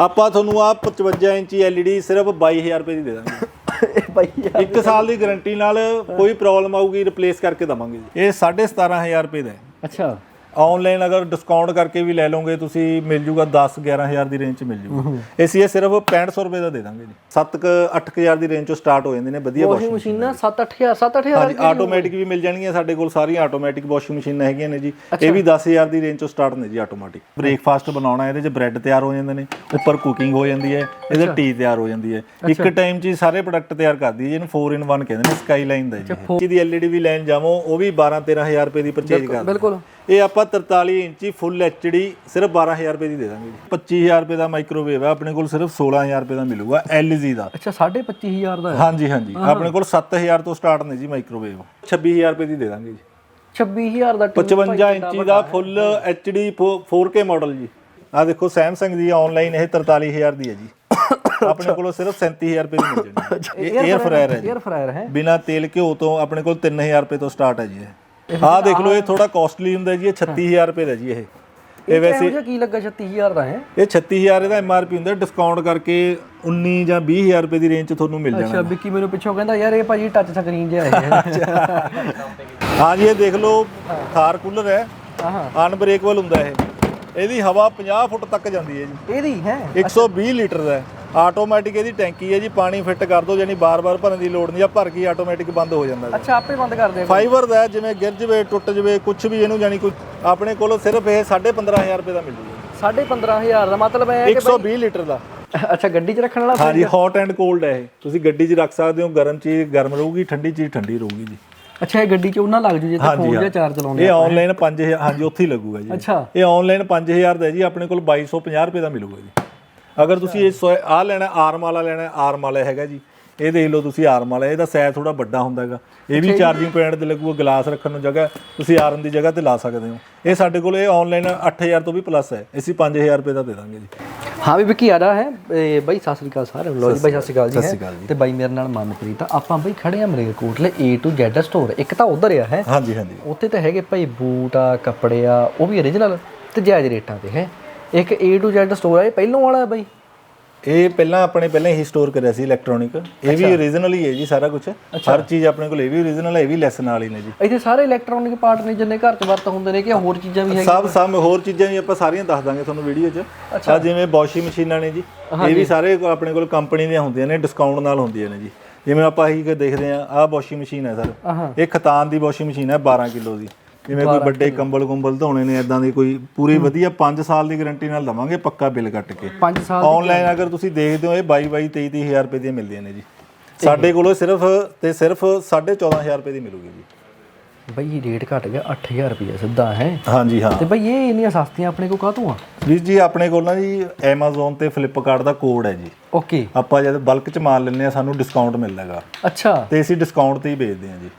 ਆਪਾਂ ਤੁਹਾਨੂੰ ਆ 55 ਇੰਚੀ LED ਸਿਰਫ 22000 ਰੁਪਏ ਦੀ ਦੇ ਦਾਂਗੇ। ਇਹ ਬਾਈ ਯਾਰ ਇੱਕ ਸਾਲ ਦੀ ਗਾਰੰਟੀ ਨਾਲ ਕੋਈ ਪ੍ਰੋਬਲਮ ਆਊਗੀ ਰਿਪਲੇਸ ਕਰਕੇ ਦਵਾਂਗੇ ਜੀ। ਇਹ 17500 ਰੁਪਏ ਦਾ ਹੈ। ਅੱਛਾ। ਆਨਲਾਈਨ ਅਗਰ ਡਿਸਕਾਊਂਟ ਕਰਕੇ ਵੀ ਲੈ ਲਓਗੇ ਤੁਸੀਂ ਮਿਲ ਜੂਗਾ 10 11000 ਦੀ ਰੇਂਜ ਚ ਮਿਲ ਜੂਗਾ। ਅਸੀਂ ਇਹ ਸਿਰਫ 6500 ਰੁਪਏ ਦਾ ਦੇ ਦਾਂਗੇ ਜੀ। 7 ਕ 8000 ਦੀ ਰੇਂਜ ਚੋਂ ਸਟਾਰਟ ਹੋ ਜਾਂਦੇ ਨੇ ਵਧੀਆ ਵਾਸ਼ਿੰਗ ਮਸ਼ੀਨਾਂ 7-8000 7-8000 ਹਾਂਜੀ ਆਟੋਮੈਟਿਕ ਵੀ ਮਿਲ ਜਾਣਗੀਆਂ ਸਾਡੇ ਕੋਲ ਸਾਰੀਆਂ ਆਟੋਮੈਟਿਕ ਵਾਸ਼ਿੰਗ ਮਸ਼ੀਨਾਂ ਹੈਗੀਆਂ ਨੇ ਜੀ। ਇਹ ਵੀ 10000 ਦੀ ਰੇਂਜ ਤੋਂ ਸਟਾਰਟ ਨੇ ਜੀ ਆਟੋਮੈਟਿਕ ਬ੍ਰੇਕਫਾਸਟ ਬਣਾਉਣਾ ਇਹਦੇ 'ਚ ਬ੍ਰੈਡ ਤਿਆਰ ਹੋ ਜਾਂਦੇ ਨੇ ਉੱਪਰ ਕੁਕਿੰਗ ਹੋ ਜਾਂਦੀ ਹੈ ਇਹਦੇ ਟੀ ਤਿਆਰ ਹੋ ਜਾਂਦੀ ਹੈ। ਇੱਕ ਟਾਈਮ 'ਚ ਹੀ ਸਾਰੇ ਪ੍ਰੋਡਕਟ ਤਿਆਰ ਕਰਦੀ ਹੈ ਜਿਹਨੂੰ 4 in 1 ਕਹਿੰਦੇ ਨੇ ਸਕਾਈ ਲਾਈਨ ਦਾ ਜੀ। ਇਹਦੀ LED ਵੀ ਲੈਣ ਜਾਵੋ ਉਹ ਵੀ 12 13000 ਰੁਪਏ ਦੀ ਪਰਚੇਜ ਕਰਦੇ ਬਿਲਕੁਲ। ਇਹ ਆਪਾਂ 43 ਇੰਚੀ ਫੁੱਲ ਐਚਡੀ ਸਿਰਫ 12000 ਰੁਪਏ ਦੀ ਦੇ ਦਾਂਗੇ ਜੀ। 25000 ਰੁਪਏ ਦਾ ਮਾਈਕ੍ਰੋਵੇਵ ਹੈ ਆਪਣੇ ਕੋਲ ਸਿਰਫ 16000 ਰੁਪਏ ਦਾ ਮਿਲੂਗਾ LG ਦਾ। ਅੱਛਾ 25000 ਦਾ ਹਾਂਜੀ ਹਾਂਜੀ। ਆਪਣੇ ਕੋਲ 7000 ਤੋਂ ਸਟਾਰਟ ਨੇ ਜੀ ਮਾਈਕ੍ਰੋਵੇਵ 26000 ਰੁਪਏ ਦੀ ਦੇ ਦਾਂਗੇ ਜੀ। 26000 ਦਾ 55 ਇੰਚੀ ਦਾ ਫੁੱਲ HD 4K ਮਾਡਲ ਜੀ। ਆ ਦੇਖੋ Samsung ਦੀ ਆਨਲਾਈਨ ਇਹ 43000 ਦੀ ਹੈ ਜੀ। ਆਪਣੇ ਕੋਲੋਂ ਸਿਰਫ 37000 ਰੁਪਏ ਦੀ ਮਿਲ ਜਾਣੀ ਹੈ। ਇਹ 에ਅਰ ਫਰਾਇਰ ਹੈ 에ਅਰ ਫਰਾਇਰ ਹੈ। ਬਿਨਾ ਤੇਲ ਘਿਓ ਤੋਂ ਆਪਣੇ ਕੋਲ 3000 ਰੁਪਏ ਤੋਂ ਸਟਾਰਟ ਹੈ ਜੀ ਇਹ। ਆਹ ਦੇਖ ਲਓ ਇਹ ਥੋੜਾ ਕਾਸਟਲੀ ਹੁੰਦਾ ਜੀ ਇਹ 36000 ਰੁਪਏ ਦਾ ਜੀ ਇਹ। ਇਹ ਵੈਸੇ ਕੀ ਲੱਗਾ 36000 ਦਾ ਹੈ ਇਹ 36000 ਇਹਦਾ ਐਮਆਰਪੀ ਹੁੰਦਾ ਡਿਸਕਾਊਂਟ ਕਰਕੇ 19 ਜਾਂ 20000 ਰੁਪਏ ਦੀ ਰੇਂਜ 'ਚ ਤੁਹਾਨੂੰ ਮਿਲ ਜਾਣਾ ਅੱਛਾ ਵਿੱਕੀ ਮੈਨੂੰ ਪਿੱਛੋਂ ਕਹਿੰਦਾ ਯਾਰ ਇਹ ਭਾਜੀ ਟੱਚ ਸਕਰੀਨ ਜਿਹਾ ਹੈ। ਹਾਂ ਜੀ ਇਹ ਦੇਖ ਲਓ ਥਾਰ ਕੂਲਰ ਹੈ ਆਹਾਂ ਅਨਬ੍ਰੇਕੇਬਲ ਹੁੰਦਾ ਇਹ। ਇਹਦੀ ਹਵਾ 50 ਫੁੱਟ ਤੱਕ ਜਾਂਦੀ ਹੈ ਜੀ। ਇਹਦੀ ਹੈ? 120 ਲੀਟਰ ਦਾ ਹੈ। ਆਟੋਮੈਟਿਕ ਇਹਦੀ ਟੈਂਕੀ ਹੈ ਜੀ ਪਾਣੀ ਫਿੱਟ ਕਰ ਦੋ ਯਾਨੀ ਬਾਰ-ਬਾਰ ਭਰਨ ਦੀ ਲੋੜ ਨਹੀਂ ਆ ਭਰ ਕੇ ਆਟੋਮੈਟਿਕ ਬੰਦ ਹੋ ਜਾਂਦਾ ਅੱਛਾ ਆਪੇ ਬੰਦ ਕਰ ਦੇ ਫਾਈਬਰ ਦਾ ਹੈ, ਜਿਵੇਂ ਗਿਰ ਜਵੇ ਟੁੱਟ ਜਵੇ ਕੁਝ ਵੀ ਇਹਨੂੰ ਯਾਨੀ ਕੋਈ ਆਪਣੇ ਕੋਲੋਂ ਸਿਰਫ ਇਹ 15500 ਰੁਪਏ ਦਾ ਮਿਲ ਜੂਗਾ 15500 ਦਾ ਮਤਲਬ ਹੈ 120 ਲੀਟਰ ਦਾ। ਅੱਛਾ ਗੱਡੀ 'ਚ ਰੱਖਣ ਵਾਲਾ ਹਾਂਜੀ ਹੌਟ ਐਂਡ ਕੋਲਡ ਹੈ ਇਹ। ਤੁਸੀਂ ਗੱਡੀ 'ਚ ਰੱਖ ਸਕਦੇ ਹੋ ਗਰਮ ਚੀਜ਼ ਗਰਮ ਰਹੂਗੀ ਠੰਡੀ ਚੀਜ਼ ਠੰਡੀ ਰਹੂਗੀ ਜੀ। ਅੱਛਾ ਇਹ ਗੱਡੀ 'ਚ ਉਹਨਾਂ ਲੱਗ ਜੂ ਜੇ ਤੇ ਹਾਂਜੀ, ਫੋਨ। ਜਾਂ ਚਾਰਜ ਚਲਾਉਂਦੇ ਇਹ ਆਨਲਾਈਨ 5000 ਹਾਂਜੀ ਉੱਥੇ ਹੀ ਲੱਗੂਗਾ ਜੀ। ਅੱਛਾ। ਇਹ ਆਨਲਾਈਨ 5000 ਦਾ ਹੈ ਜੀ ਆਪਣੇ ਕੋਲ 2250 ਰੁਪਏ ਦਾ ਮਿਲੂਗਾ ਜੀ। ਅਗਰ ਤੁਸੀਂ ਇਹ ਸੌ- ਆਹ ਲੈਣਾ ਆਰਮ ਵਾਲਾ ਲੈਣਾ ਆਰਮ ਵਾਲਾ ਹੈਗਾ ਜੀ। ਇਹ ਦੇਖ ਲਓ ਤੁਸੀਂ ਆਰਮ ਵਾਲਾ ਇਹਦਾ ਸਾਈਜ਼ ਥੋੜਾ ਵੱਡਾ ਹੁੰਦਾ ਹੈਗਾ। ਇਹ ਵੀ ਚਾਰਜਿੰਗ ਪੁਆਇੰਟ ਤੇ ਲੱਗੂਗਾ ਗਲਾਸ ਰੱਖਣ ਨੂੰ ਜਗ੍ਹਾ ਤੁਸੀਂ ਆਰਮ ਦੀ ਜਗ੍ਹਾ ਤੇ ਲਾ ਸਕਦੇ ਹੋ। ਇਹ ਸਾਡੇ ਕੋਲ ਇਹ ਆਨਲਾਈਨ 8000 ਤੋਂ ਵੀ ਪਲੱਸ ਹੈ। ਅਸੀਂ 5000 ਰੁਪਏ ਦਾ ਦੇ ਦਾਂਗੇ ਜੀ। ਹਾਂ ਵੀ ਵਿੱਕੀ ਆਦਾ ਹੈ? ਇਹ ਬਾਈ ਸਤਿ ਸ੍ਰੀ ਅਕਾਲ ਸਾਰਿਆਂ ਨੂੰ ਲੋ ਜੀ ਬਾਈ ਸਤਿ ਸ੍ਰੀ ਅਕਾਲ ਜੀ ਹੈ। ਤੇ ਬਾਈ ਮੇਰੇ ਨਾਲ ਮਨਪ੍ਰੀਤ ਆ। ਆਪਾਂ ਬਾਈ ਖੜੇ ਆ ਮਰੇਲਕੋਟਲੇ A to Z ਸਟੋਰ ਇੱਕ ਤਾਂ ਉਧਰ ਆ ਹੈ? ਹਾਂਜੀ ਹਾਂਜੀ। ਉੱਥੇ ਤਾਂ ਹੈਗੇ ਭਾਈ ਬੂਟ ਆ ਕੱਪੜੇ ਆ ਉਹ ਵੀ origignal ਤੇ ਜਾਇਜ਼ ਰੇਟਾਂ ਤੇ ਹੈ? ਇੱਕ A to Z ਸਟੋਰ ਇਹ ਪਹਿਲੋਂ ਵਾਲਾ ਹੈ ਬਾਈ? ਇਹ ਪਹਿਲਾਂ ਆਪਣੇ ਪਹਿਲਾਂ ਹੀ ਸਟੋਰ ਕਰਿਆ ਸੀ ਇਲੈਕਟ੍ਰੋਨਿਕ ਇਹ ਵੀ ਓਰੀਜਨਲ ਹੀ ਹੈ ਜੀ ਸਾਰਾ ਕੁਝ ਹਰ ਚੀਜ਼ ਆਪਣੇ ਕੋਲ ਇਹ ਵੀ ਓਰੀਜਨਲ ਹੈ ਇਹ ਵੀ ਲੈਸ ਨਾਲ ਹੀ ਨੇ ਜੀ। ਇੱਥੇ ਸਾਰੇ ਇਲੈਕਟ੍ਰੋਨਿਕ ਪਾਰਟ ਨੇ ਜਿੰਨੇ ਘਰ 'ਚ ਵਰਤ ਹੁੰਦੇ ਨੇ ਕਿ ਹੋਰ ਚੀਜ਼ਾਂ ਵੀ ਹੈਗੀਆਂ ਸਭ ਸਭ ਹੋਰ ਚੀਜ਼ਾਂ ਵੀ ਆਪਾਂ ਸਾਰੀਆਂ ਦੱਸ ਦਾਂਗੇ ਤੁਹਾਨੂੰ ਵੀਡੀਓ 'ਚ। ਆ ਜਿਵੇਂ ਵਾਸ਼ਿੰਗ ਮਸ਼ੀਨਾਂ ਨੇ ਜੀ ਇਹ ਵੀ ਸਾਰੇ ਆਪਣੇ ਕੋਲ ਕੰਪਨੀ ਦੀਆਂ ਹੁੰਦੀਆਂ ਨੇ ਡਿਸਕਾਊਂਟ ਨਾਲ ਹੁੰਦੀਆਂ ਨੇ ਜੀ। ਜਿਵੇਂ ਆਪਾਂ ਇਹੀ ਦੇਖਦੇ ਆ ਆਹ ਵਾਸ਼ਿੰਗ ਮਸ਼ੀਨ ਹੈ। ਸਰ। ਇਹ ਖਤਾਨ ਦੀ ਵਾਸ਼ਿੰਗ ਮਸ਼ੀਨ ਹੈ 12 ਕਿਲੋ ਦੀ। ਜਿਵੇਂ ਕੋਈ ਵੱਡੇ ਕੰਬਲ ਕੁੰਬਲ ਧੋਣੇ ਨੇ ਇਦਾਂ ਦੀ ਕੋਈ ਪੂਰੀ ਵਧੀਆ 5 ਸਾਲ ਦੀ ਗਾਰੰਟੀ ਨਾਲ ਦਵਾਂਗੇ ਪੱਕਾ ਬਿੱਲ ਕੱਟ ਕੇ। 5 ਸਾਲ ਆਨਲਾਈਨ ਅਗਰ ਤੁਸੀਂ ਦੇਖਦੇ ਹੋ ਇਹ 22 22 23 23000 ਰੁਪਏ ਦੀਆਂ ਮਿਲਦੀਆਂ ਨੇ ਜੀ। ਸਾਡੇ ਕੋਲੋਂ ਸਿਰਫ ਤੇ ਸਿਰਫ 14500 ਰੁਪਏ ਦੀ ਮਿਲੂਗੀ ਜੀ। ਬਈ ਰੇਟ ਘਟ ਗਿਆ 8000 ਰੁਪਏ ਸਿੱਧਾ ਹੈ? ਹਾਂਜੀ ਹਾਂ। ਤੇ ਬਈ ਇਹ ਇੰਨੀਆਂ ਸਸਤੀਆਂ ਆਪਣੇ ਕੋਲ ਕਾਹਤੋਂ ਆ? ਵੀਰ ਜੀ ਆਪਣੇ ਕੋਲ ਨਾ ਜੀ Amazon ਤੇ Flipkart ਦਾ ਕੋਡ ਹੈ ਜੀ। ਓਕੇ। ਆਪਾਂ ਜਦ ਬਲਕ ਚ ਮਾਲ ਲੈਂਦੇ ਆ ਸਾਨੂੰ ਡਿਸਕਾਊਂਟ ਮਿਲਦਾ ਹੈਗਾ। ਅੱਛਾ। ਤੇ ਅਸੀਂ ਡਿਸਕਾਊਂਟ ਤੇ ਹੀ ਵੇਚਦੇ ਆ ਜੀ।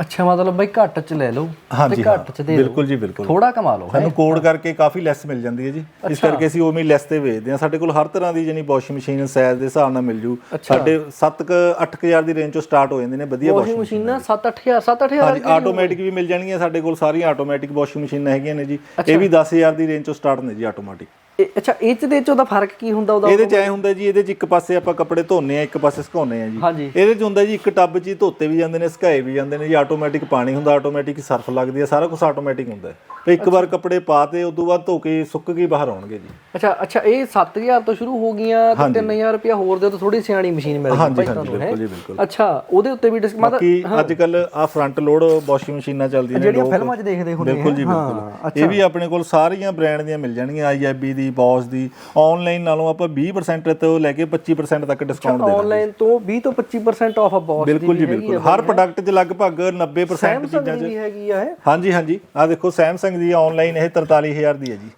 ਅੱਛਾ ਮਤਲਬ ਬਈ ਘੱਟ 'ਚ ਲੈ ਲਓ ਹਾਂਜੀ ਤੇ ਘੱਟ 'ਚ ਦੇ ਬਿਲਕੁਲ ਜੀ ਬਿਲਕੁਲ। ਥੋੜਾ ਕਮਾ ਲਓ ਸਾਨੂੰ ਕੋਡ ਕਰਕੇ ਕਾਫੀ ਲੈਸ ਮਿਲ ਜਾਂਦੀ ਹੈ ਜੀ। ਇਸ ਕਰਕੇ ਅਸੀਂ ਉਵੇਂ ਹੀ ਲੈਸ ਤੇ ਵੇਚਦੇ ਆ ਸਾਡੇ ਕੋਲ ਹਰ ਤਰ੍ਹਾਂ ਦੀ ਜਾਨੀ ਵਾਸ਼ਿੰਗ ਮਸ਼ੀਨ ਸਾਈਜ਼ ਦੇ ਹਿਸਾਬ ਨਾਲ ਮਿਲ ਜੂ। ਸਾਡੇ 7 ਕ 8000 ਦੀ ਰੇਂਜ ਚੋਂ ਸਟਾਰਟ ਹੋ ਜਾਂਦੇ ਨੇ ਵਧੀਆ ਵਾਸ਼ਿੰਗ ਮਸ਼ੀਨਾਂ 7-8000 7-8000 ਹਾਂਜੀ ਆਟੋਮੈਟਿਕ ਵੀ ਮਿਲ ਜਾਣਗੀਆਂ। ਸਾਡੇ ਕੋਲ ਸਾਰੀਆਂ ਆਟੋਮੈਟਿਕ ਵਾਸ਼ਿੰਗ ਮਸ਼ੀਨਾਂ ਹੈਗੀਆਂ ਨੇ ਜੀ। ਇਹ ਵੀ 10000 ਦੀ ਰੇਂਜ ਚੋਂ ਸਟਾਰਟ ਨੇ ਜੀ ਆਟੋਮੈਟਿਕ ਅੱਛਾ ਇਹ 'ਚ ਦੇ 'ਚ ਉਹਦਾ ਫ਼ਰਕ ਕੀ ਹੁੰਦਾ ਉਹਦਾ? ਇਹਦੇ ਚ ਐ ਹੁੰਦਾ ਜੀ ਇਹਦੇ ਚ ਇੱਕ ਪਾਸੇ ਆਪਾਂ ਕੱਪੜੇ ਧੋਨੇ ਆ ਇੱਕ ਪਾਸੇ ਸੁਕਾਉਨੇ ਆ ਜੀ। ਇਹਦੇ ਚ ਹੁੰਦਾ ਜੀ ਇੱਕ ਟੱਬ 'ਚ ਹੀ ਧੋਤੇ ਵੀ ਜਾਂਦੇ ਨੇ ਸੁਕਾਏ ਵੀ ਜਾਂਦੇ ਨੇ ਜੀ ਆਟੋਮੈਟਿਕ ਪਾਣੀ ਹੁੰਦਾ ਆਟੋਮੈਟਿਕ ਸਰਫ ਲੱਗਦੀ ਹੈ ਸਾਰਾ ਕੁਝ ਆਟੋਮੈਟਿਕ ਹੁੰਦਾ ਹੈ। ਤੇ ਇੱਕ ਵਾਰ ਕੱਪੜੇ ਪਾਤੇ ਉਸ ਤੋਂ ਬਾਅਦ ਧੋ ਕੇ ਸੁੱਕ ਕੇ ਬਾਹਰ ਆਉਣਗੇ ਜੀ। ਅੱਛਾ ਅੱਛਾ ਇਹ 7000 ਤੋਂ ਸ਼ੁਰੂ ਹੋ ਗਈਆਂ ਤੇ 3000 ਰੁਪਇਆ ਹੋਰ ਦੇ ਤਾਂ ਥੋੜੀ ਸਿਆਣੀ ਮਸ਼ੀਨ ਮਿਲ ਗਈ ਹਾਂਜੀ ਭਾਈ ਤੁਹਾਨੂੰ ਹੈ? ਬਿਲਕੁਲ ਜੀ ਬਿਲਕੁਲ। ਅੱਛਾ ਉਹਦੇ ਉੱਤੇ ਵੀ ਡਿਸਕ ਮਤਲਬ ਕਿ ਅੱਜ ਕੱਲ ਆ ਫਰੰਟ ਲੋਡ ਵਾਸ਼ਿੰਗ ਮਸ਼ੀਨਾਂ ਚੱਲਦੀਆਂ ਨੇ ਜਿਹੜੀਆਂ ਫਿਲਮਾਂ 'ਚ ਦੇਖਦੇ ਹੁੰਦੇ ਬਿਲਕੁਲ ਜੀ ਬਿਲਕੁਲ। ਇਹ ਵੀ ਆਪਣੇ ਕੋਲ ਸਾਰੀਆਂ ਬ੍ਰਾਂਡ ਦੀਆਂ ਮਿਲ ਜਾਣਗੀਆਂ ਆਈਐਬੀ ਦੀ ਬੌਸ ਦੀ। ਆਨਲਾਈਨ ਨਾਲੋਂ ਆਪਾਂ 20% ਤੋਂ ਲੈ ਕੇ 25% ਤੱਕ ਡਿਸਕਾਊਂਟ ਦੇ ਆਨਲਾਈਨ ਤੋਂ 20 ਤੋਂ 25% ਆਫ ਆ ਬੌਸ ਦੀ ਬਿਲਕੁਲ ਜੀ ਬਿਲਕੁਲ। ਹਰ ਪ੍ਰੋਡਕਟ 'ਚ ਲਗਭਗ 90% ਸੈਮਸੰਗ ਚੀਜ਼ਾਂ 'ਚ ਦੀ ਹੈਗੀ ਆ ਇਹ। ਹਾਂਜੀ ਹਾਂਜੀ। ਆ ਦੇਖੋ Samsung ਦੀ ਆਨਲਾਈਨ ਇਹ 43000 ਦੀ ਹੈ ਜੀ।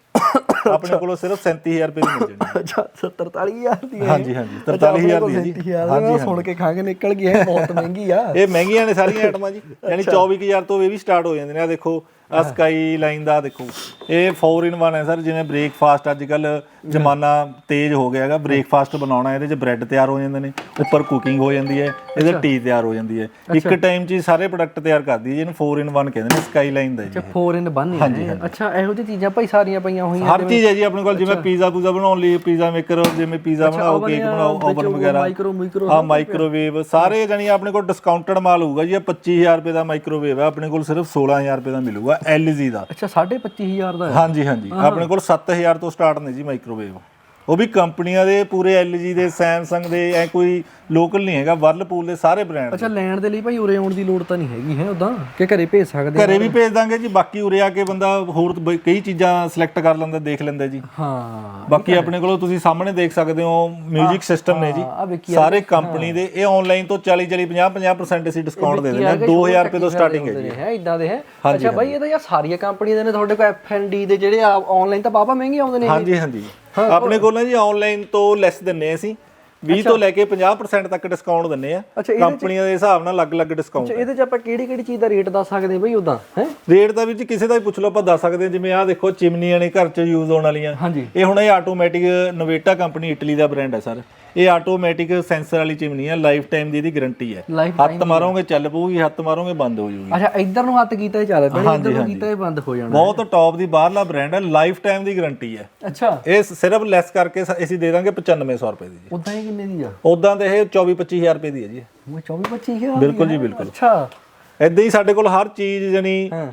ਆਪਣੇ ਕੋਲੋਂ ਸਿਰਫ 37000 ਰੁਪਏ ਦੀ ਮਿਲ ਜਾਣੀ ਹੈ। ਅੱਛਾ 47000 ਦੀ ਹੈ ਹਾਂਜੀ ਹਾਂਜੀ। 43000 ਦੀ ਹੈ ਜੀ। ਹਾਂਜੀ ਸੁਣ ਕੇ ਖੰਗ ਨਿਕਲ ਗਈ ਹੈ ਬਹੁਤ ਮਹਿੰਗੀ ਆ। ਇਹ ਮਹਿੰਗੀਆਂ ਨੇ ਸਾਰੀਆਂ ਆਈਟਮਾਂ ਜੀ। ਯਾਨੀ 24000 ਤੋਂ ਇਹ ਵੀ ਸਟਾਰਟ ਹੋ ਜਾਂਦੇ ਨੇ। ਆ ਦੇਖੋ ਆ ਸਕਾਈ ਲਾਈਨ ਦਾ ਦੇਖੋ। ਇਹ 4 ਇਨ 1 ਹੈ ਸਰ ਜਿਵੇਂ ਬ੍ਰੇਕਫਾਸਟ ਅੱਜ ਕੱਲ ਜ਼ਮਾਨਾ ਤੇਜ਼ ਹੋ ਗਿਆ ਹੈਗਾ। ਬ੍ਰੇਕਫਾਸਟ ਬਣਾਉਣਾ ਇਹਦੇ 'ਚ ਬ੍ਰੈਡ ਤਿਆਰ ਹੋ ਜਾਂਦੇ ਨੇ ਉੱਪਰ ਕੁਕਿੰਗ ਹੋ ਜਾਂਦੀ ਹੈ ਇਹਦੇ ਟੀ ਤਿਆਰ ਹੋ ਜਾਂਦੀ ਹੈ। ਇੱਕ ਟਾਈਮ 'ਚ ਹੀ ਸਾਰੇ ਪ੍ਰੋਡਕਟ ਤਿਆਰ ਕਰਦੀ ਹੈ ਜਿਹਨੂੰ 4 ਇਨ 1 ਕਹਿੰਦੇ ਨੇ ਸਕਾਈ ਲਾਈਨ ਦਾ ਜੀ 4 ਇਨ 1 ਹੈ ਅੱਛਾ ਇਹੋ ਜਿਹੀ ਚੀਜ਼ਾਂ ਭਾਈ ਸਾਰੀਆਂ ਪਈਆਂ ਹੋਈਆਂ ਹਰ ਚੀਜ਼ ਹੈ ਜੀ ਆਪਣੇ ਕੋਲ ਜਿਵੇਂ ਪੀਜ਼ਾ ਪੂਜ਼ਾ ਬਣਾਉਣ ਲਈ ਪੀਜ਼ਾ ਮੇਕਰ ਜਿਵੇਂ ਪੀਜ਼ਾ ਬਣਾਓ ਕੇਕ ਬਣਾਓ ਓਵਨ ਵਗੈਰਾ। ਮਾਈਕਰੋ ਮਾਈਕਰੋ ਆ ਮਾਈਕ੍ਰੋਵੇਵ ਸਾਰੇ ਜਾਨੀ ਆਪਣੇ ਕੋਲ ਡਿਸਕਾਊਂਟਡ ਮਾਲ ਹੋਊਗਾ ਜੀ ਇਹ 25000 ਰੁਪਏ ਦਾ ਮਾਈਕ੍ਰੋਵੇਵ ਹੈ ਆਪਣੇ ਕੋਲ ਸਿਰਫ 16000 ਰੁਪਏ ਦਾ ਮਿਲੂਗਾ। LG ਦਾ। ਅੱਛਾ 25000 ਦਾ ਹੈ? ਹਾਂਜੀ ਹਾਂਜੀ। ਆਪਣੇ ਕੋਲ 7000 ਤੋਂ ਸਟਾਰਟ ਨੇ ਜੀ ਮਾਈਕ੍ਰੋਵੇਵ ਉਹ ਵੀ ਕੰਪਨੀਆਂ ਦੇ ਪੂਰੇ LG ਦੇ Samsung ਦੇ ਐ ਕੋਈ ਲੋਕਲ ਨਹੀਂ ਹੈਗਾ ਵਰਲਪੂਲ ਦੇ ਸਾਰੇ ਬ੍ਰਾਂਡ ਅੱਛਾ ਲੈਣ ਦੇ ਲਈ ਭਾਈ ਉਰੇ ਆਉਣ ਦੀ ਲੋੜ ਤਾਂ ਨਹੀਂ ਹੈਗੀ ਹੈ ਉਦਾਂ ਕਿ ਘਰੇ ਭੇਜ ਸਕਦੇ ਘਰੇ ਵੀ ਭੇਜ ਦਾਂਗੇ ਜੀ ਬਾਕੀ ਉਰੇ ਆ ਕੇ ਬੰਦਾ ਹੋਰ ਬ- ਕਈ ਚੀਜ਼ਾਂ ਸਿਲੈਕਟ ਕਰ ਲੈਂਦਾ ਦੇਖ ਲੈਂਦਾ ਜੀ। ਹਾਂ ਬਾਕੀ ਆਪਣੇ ਕੋਲ ਤੁਸੀਂ ਸਾਹਮਣੇ ਦੇਖ ਸਕਦੇ ਹੋ 뮤직 ਸਿਸਟਮ ਨੇ ਜੀ। ਆ ਸਾਰੇ ਕੰਪਨੀ ਦੇ ਇਹ ਆਨਲਾਈਨ ਤੋਂ 40 40 50 50% ਅਸੀਂ ਡਿਸਕਾਊਂਟ ਦੇ ਦਿੰਦੇ ਹਾਂ 2000 ਰੁਪਏ ਤੋਂ ਸਟਾਰਟਿੰਗ ਹੈ ਜੀ ਹੈ ਇਦਾਂ ਦੇ ਹੈ। ਅੱਛਾ ਭਾਈ ਇਹ ਤਾਂ ਯਾਰ ਸਾਰੀਆਂ ਕੰਪਨੀਆਂ ਦੇ ਨੇ ਤੁਹਾਡੇ ਕੋਲ ਐਫਐਨਡੀ ਦੇ ਜਿਹੜੇ ਆਨਲਾਈਨ ਤਾਂ ਬਾਬਾ ਮਹਿੰਗੇ ਆਉਂਦੇ ਨੇ ਹਾਂਜੀ ਹਾਂਜੀ। ਆਪਣੇ ਕੋਲ ਨਾ ਜੀ ਆਨਲਾਈਨ ਤੋਂ ਲੈਸ ਦਿੰਨੇ ਆ ਅਸੀਂ। 20 ਤੋਂ ਲੈ ਕੇ 50% ਤੱਕ ਡਿਸਕਾਊਂਟ ਦਿੰਨੇ ਆ ਕੰਪਨੀਆਂ ਦੇ ਹਿਸਾਬ ਨਾਲ ਅਲੱਗ-ਅਲੱਗ ਡਿਸਕਾਊਂਟ ਇਹਦੇ ਚ ਆਪਾਂ ਕਿਹੜੀ ਕਿਹੜੀ ਚੀਜ਼ ਦਾ ਰੇਟ ਦੱਸ ਸਕਦੇ ਭਾਈ ਉਦਾਂ ਹੈ? ਰੇਟ ਦਾ ਵੀ ਜੀ ਕਿਸੇ ਦਾ ਵੀ ਪੁੱਛ ਲਓ ਆਪਾਂ ਦੱਸ ਸਕਦੇ ਹਾਂ ਜਿਵੇਂ ਆਹ ਦੇਖੋ ਚਿਮਨੀਆਂ ਨੇ ਘਰ 'ਚ ਯੂਜ਼ ਹੋਣ ਵਾਲੀਆਂ। ਇਹ ਹੁਣ ਇਹ ਆਟੋਮੈਟਿਕ ਨੋਵੇਟਾ ਕੰਪਨੀ ਇਟਲੀ ਦਾ ਬ੍ਰਾਂਡ ਹੈ ਸਰ ਇਹ ਆਟੋਮੈਟਿਕ ਸੈਂਸਰ ਵਾਲੀ ਚਿਮਨੀ ਹੈ ਲਾਈਫ ਟਾਈਮ ਦੀ ਇਹਦੀ ਗਾਰੰਟੀ ਹੈ। ਹੱਥ ਮਾਰੋਗੇ ਚੱਲ ਪਊਗੀ ਹੱਥ ਮਾਰੋਗੇ ਬੰਦ ਹੋ ਜਾਊਗੀ। ਅੱਛਾ ਇੱਧਰ ਨੂੰ ਹੱਥ ਕੀਤਾ ਚੱਲ ਪੈਣਾ ਇੱਧਰ ਨੂੰ ਕੀਤਾ ਹੀ ਬੰਦ ਹੋ ਜਾਣਾ। ਬਹੁਤ ਟੌਪ ਦੀ ਬਾਹਰਲਾ ਬ੍ਰਾਂਡ ਹੈ ਲਾਈਫ ਟਾਈਮ ਦੀ ਗਾਰੰਟੀ ਹੈ। ਅੱਛਾ। ਇਹ ਸਿਰਫ ਲੈਸ ਕਰਕੇ ਸ- ਅਸੀਂ ਦੇ ਦਾਂਗੇ 9500 ਰੁਪਏ ਦੀ ਜੀ। ਉਦਾਂ ਹੀ ਕਿੰਨੇ ਦੀ ਆ? ਉਦਾਂ ਤੇ ਇਹ 24 25000 ਰੁਪਏ ਦੀ ਹੈ ਜੀ। ਉਹ 24 25000 ਬਿਲਕੁਲ ਜੀ ਬਿਲਕੁਲ। ਅੱਛਾ। ਇਦਾਂ ਹੀ ਸਾਡੇ ਕੋਲ ਹਰ ਚੀਜ਼ ਜਣੀ ਹਾਂ।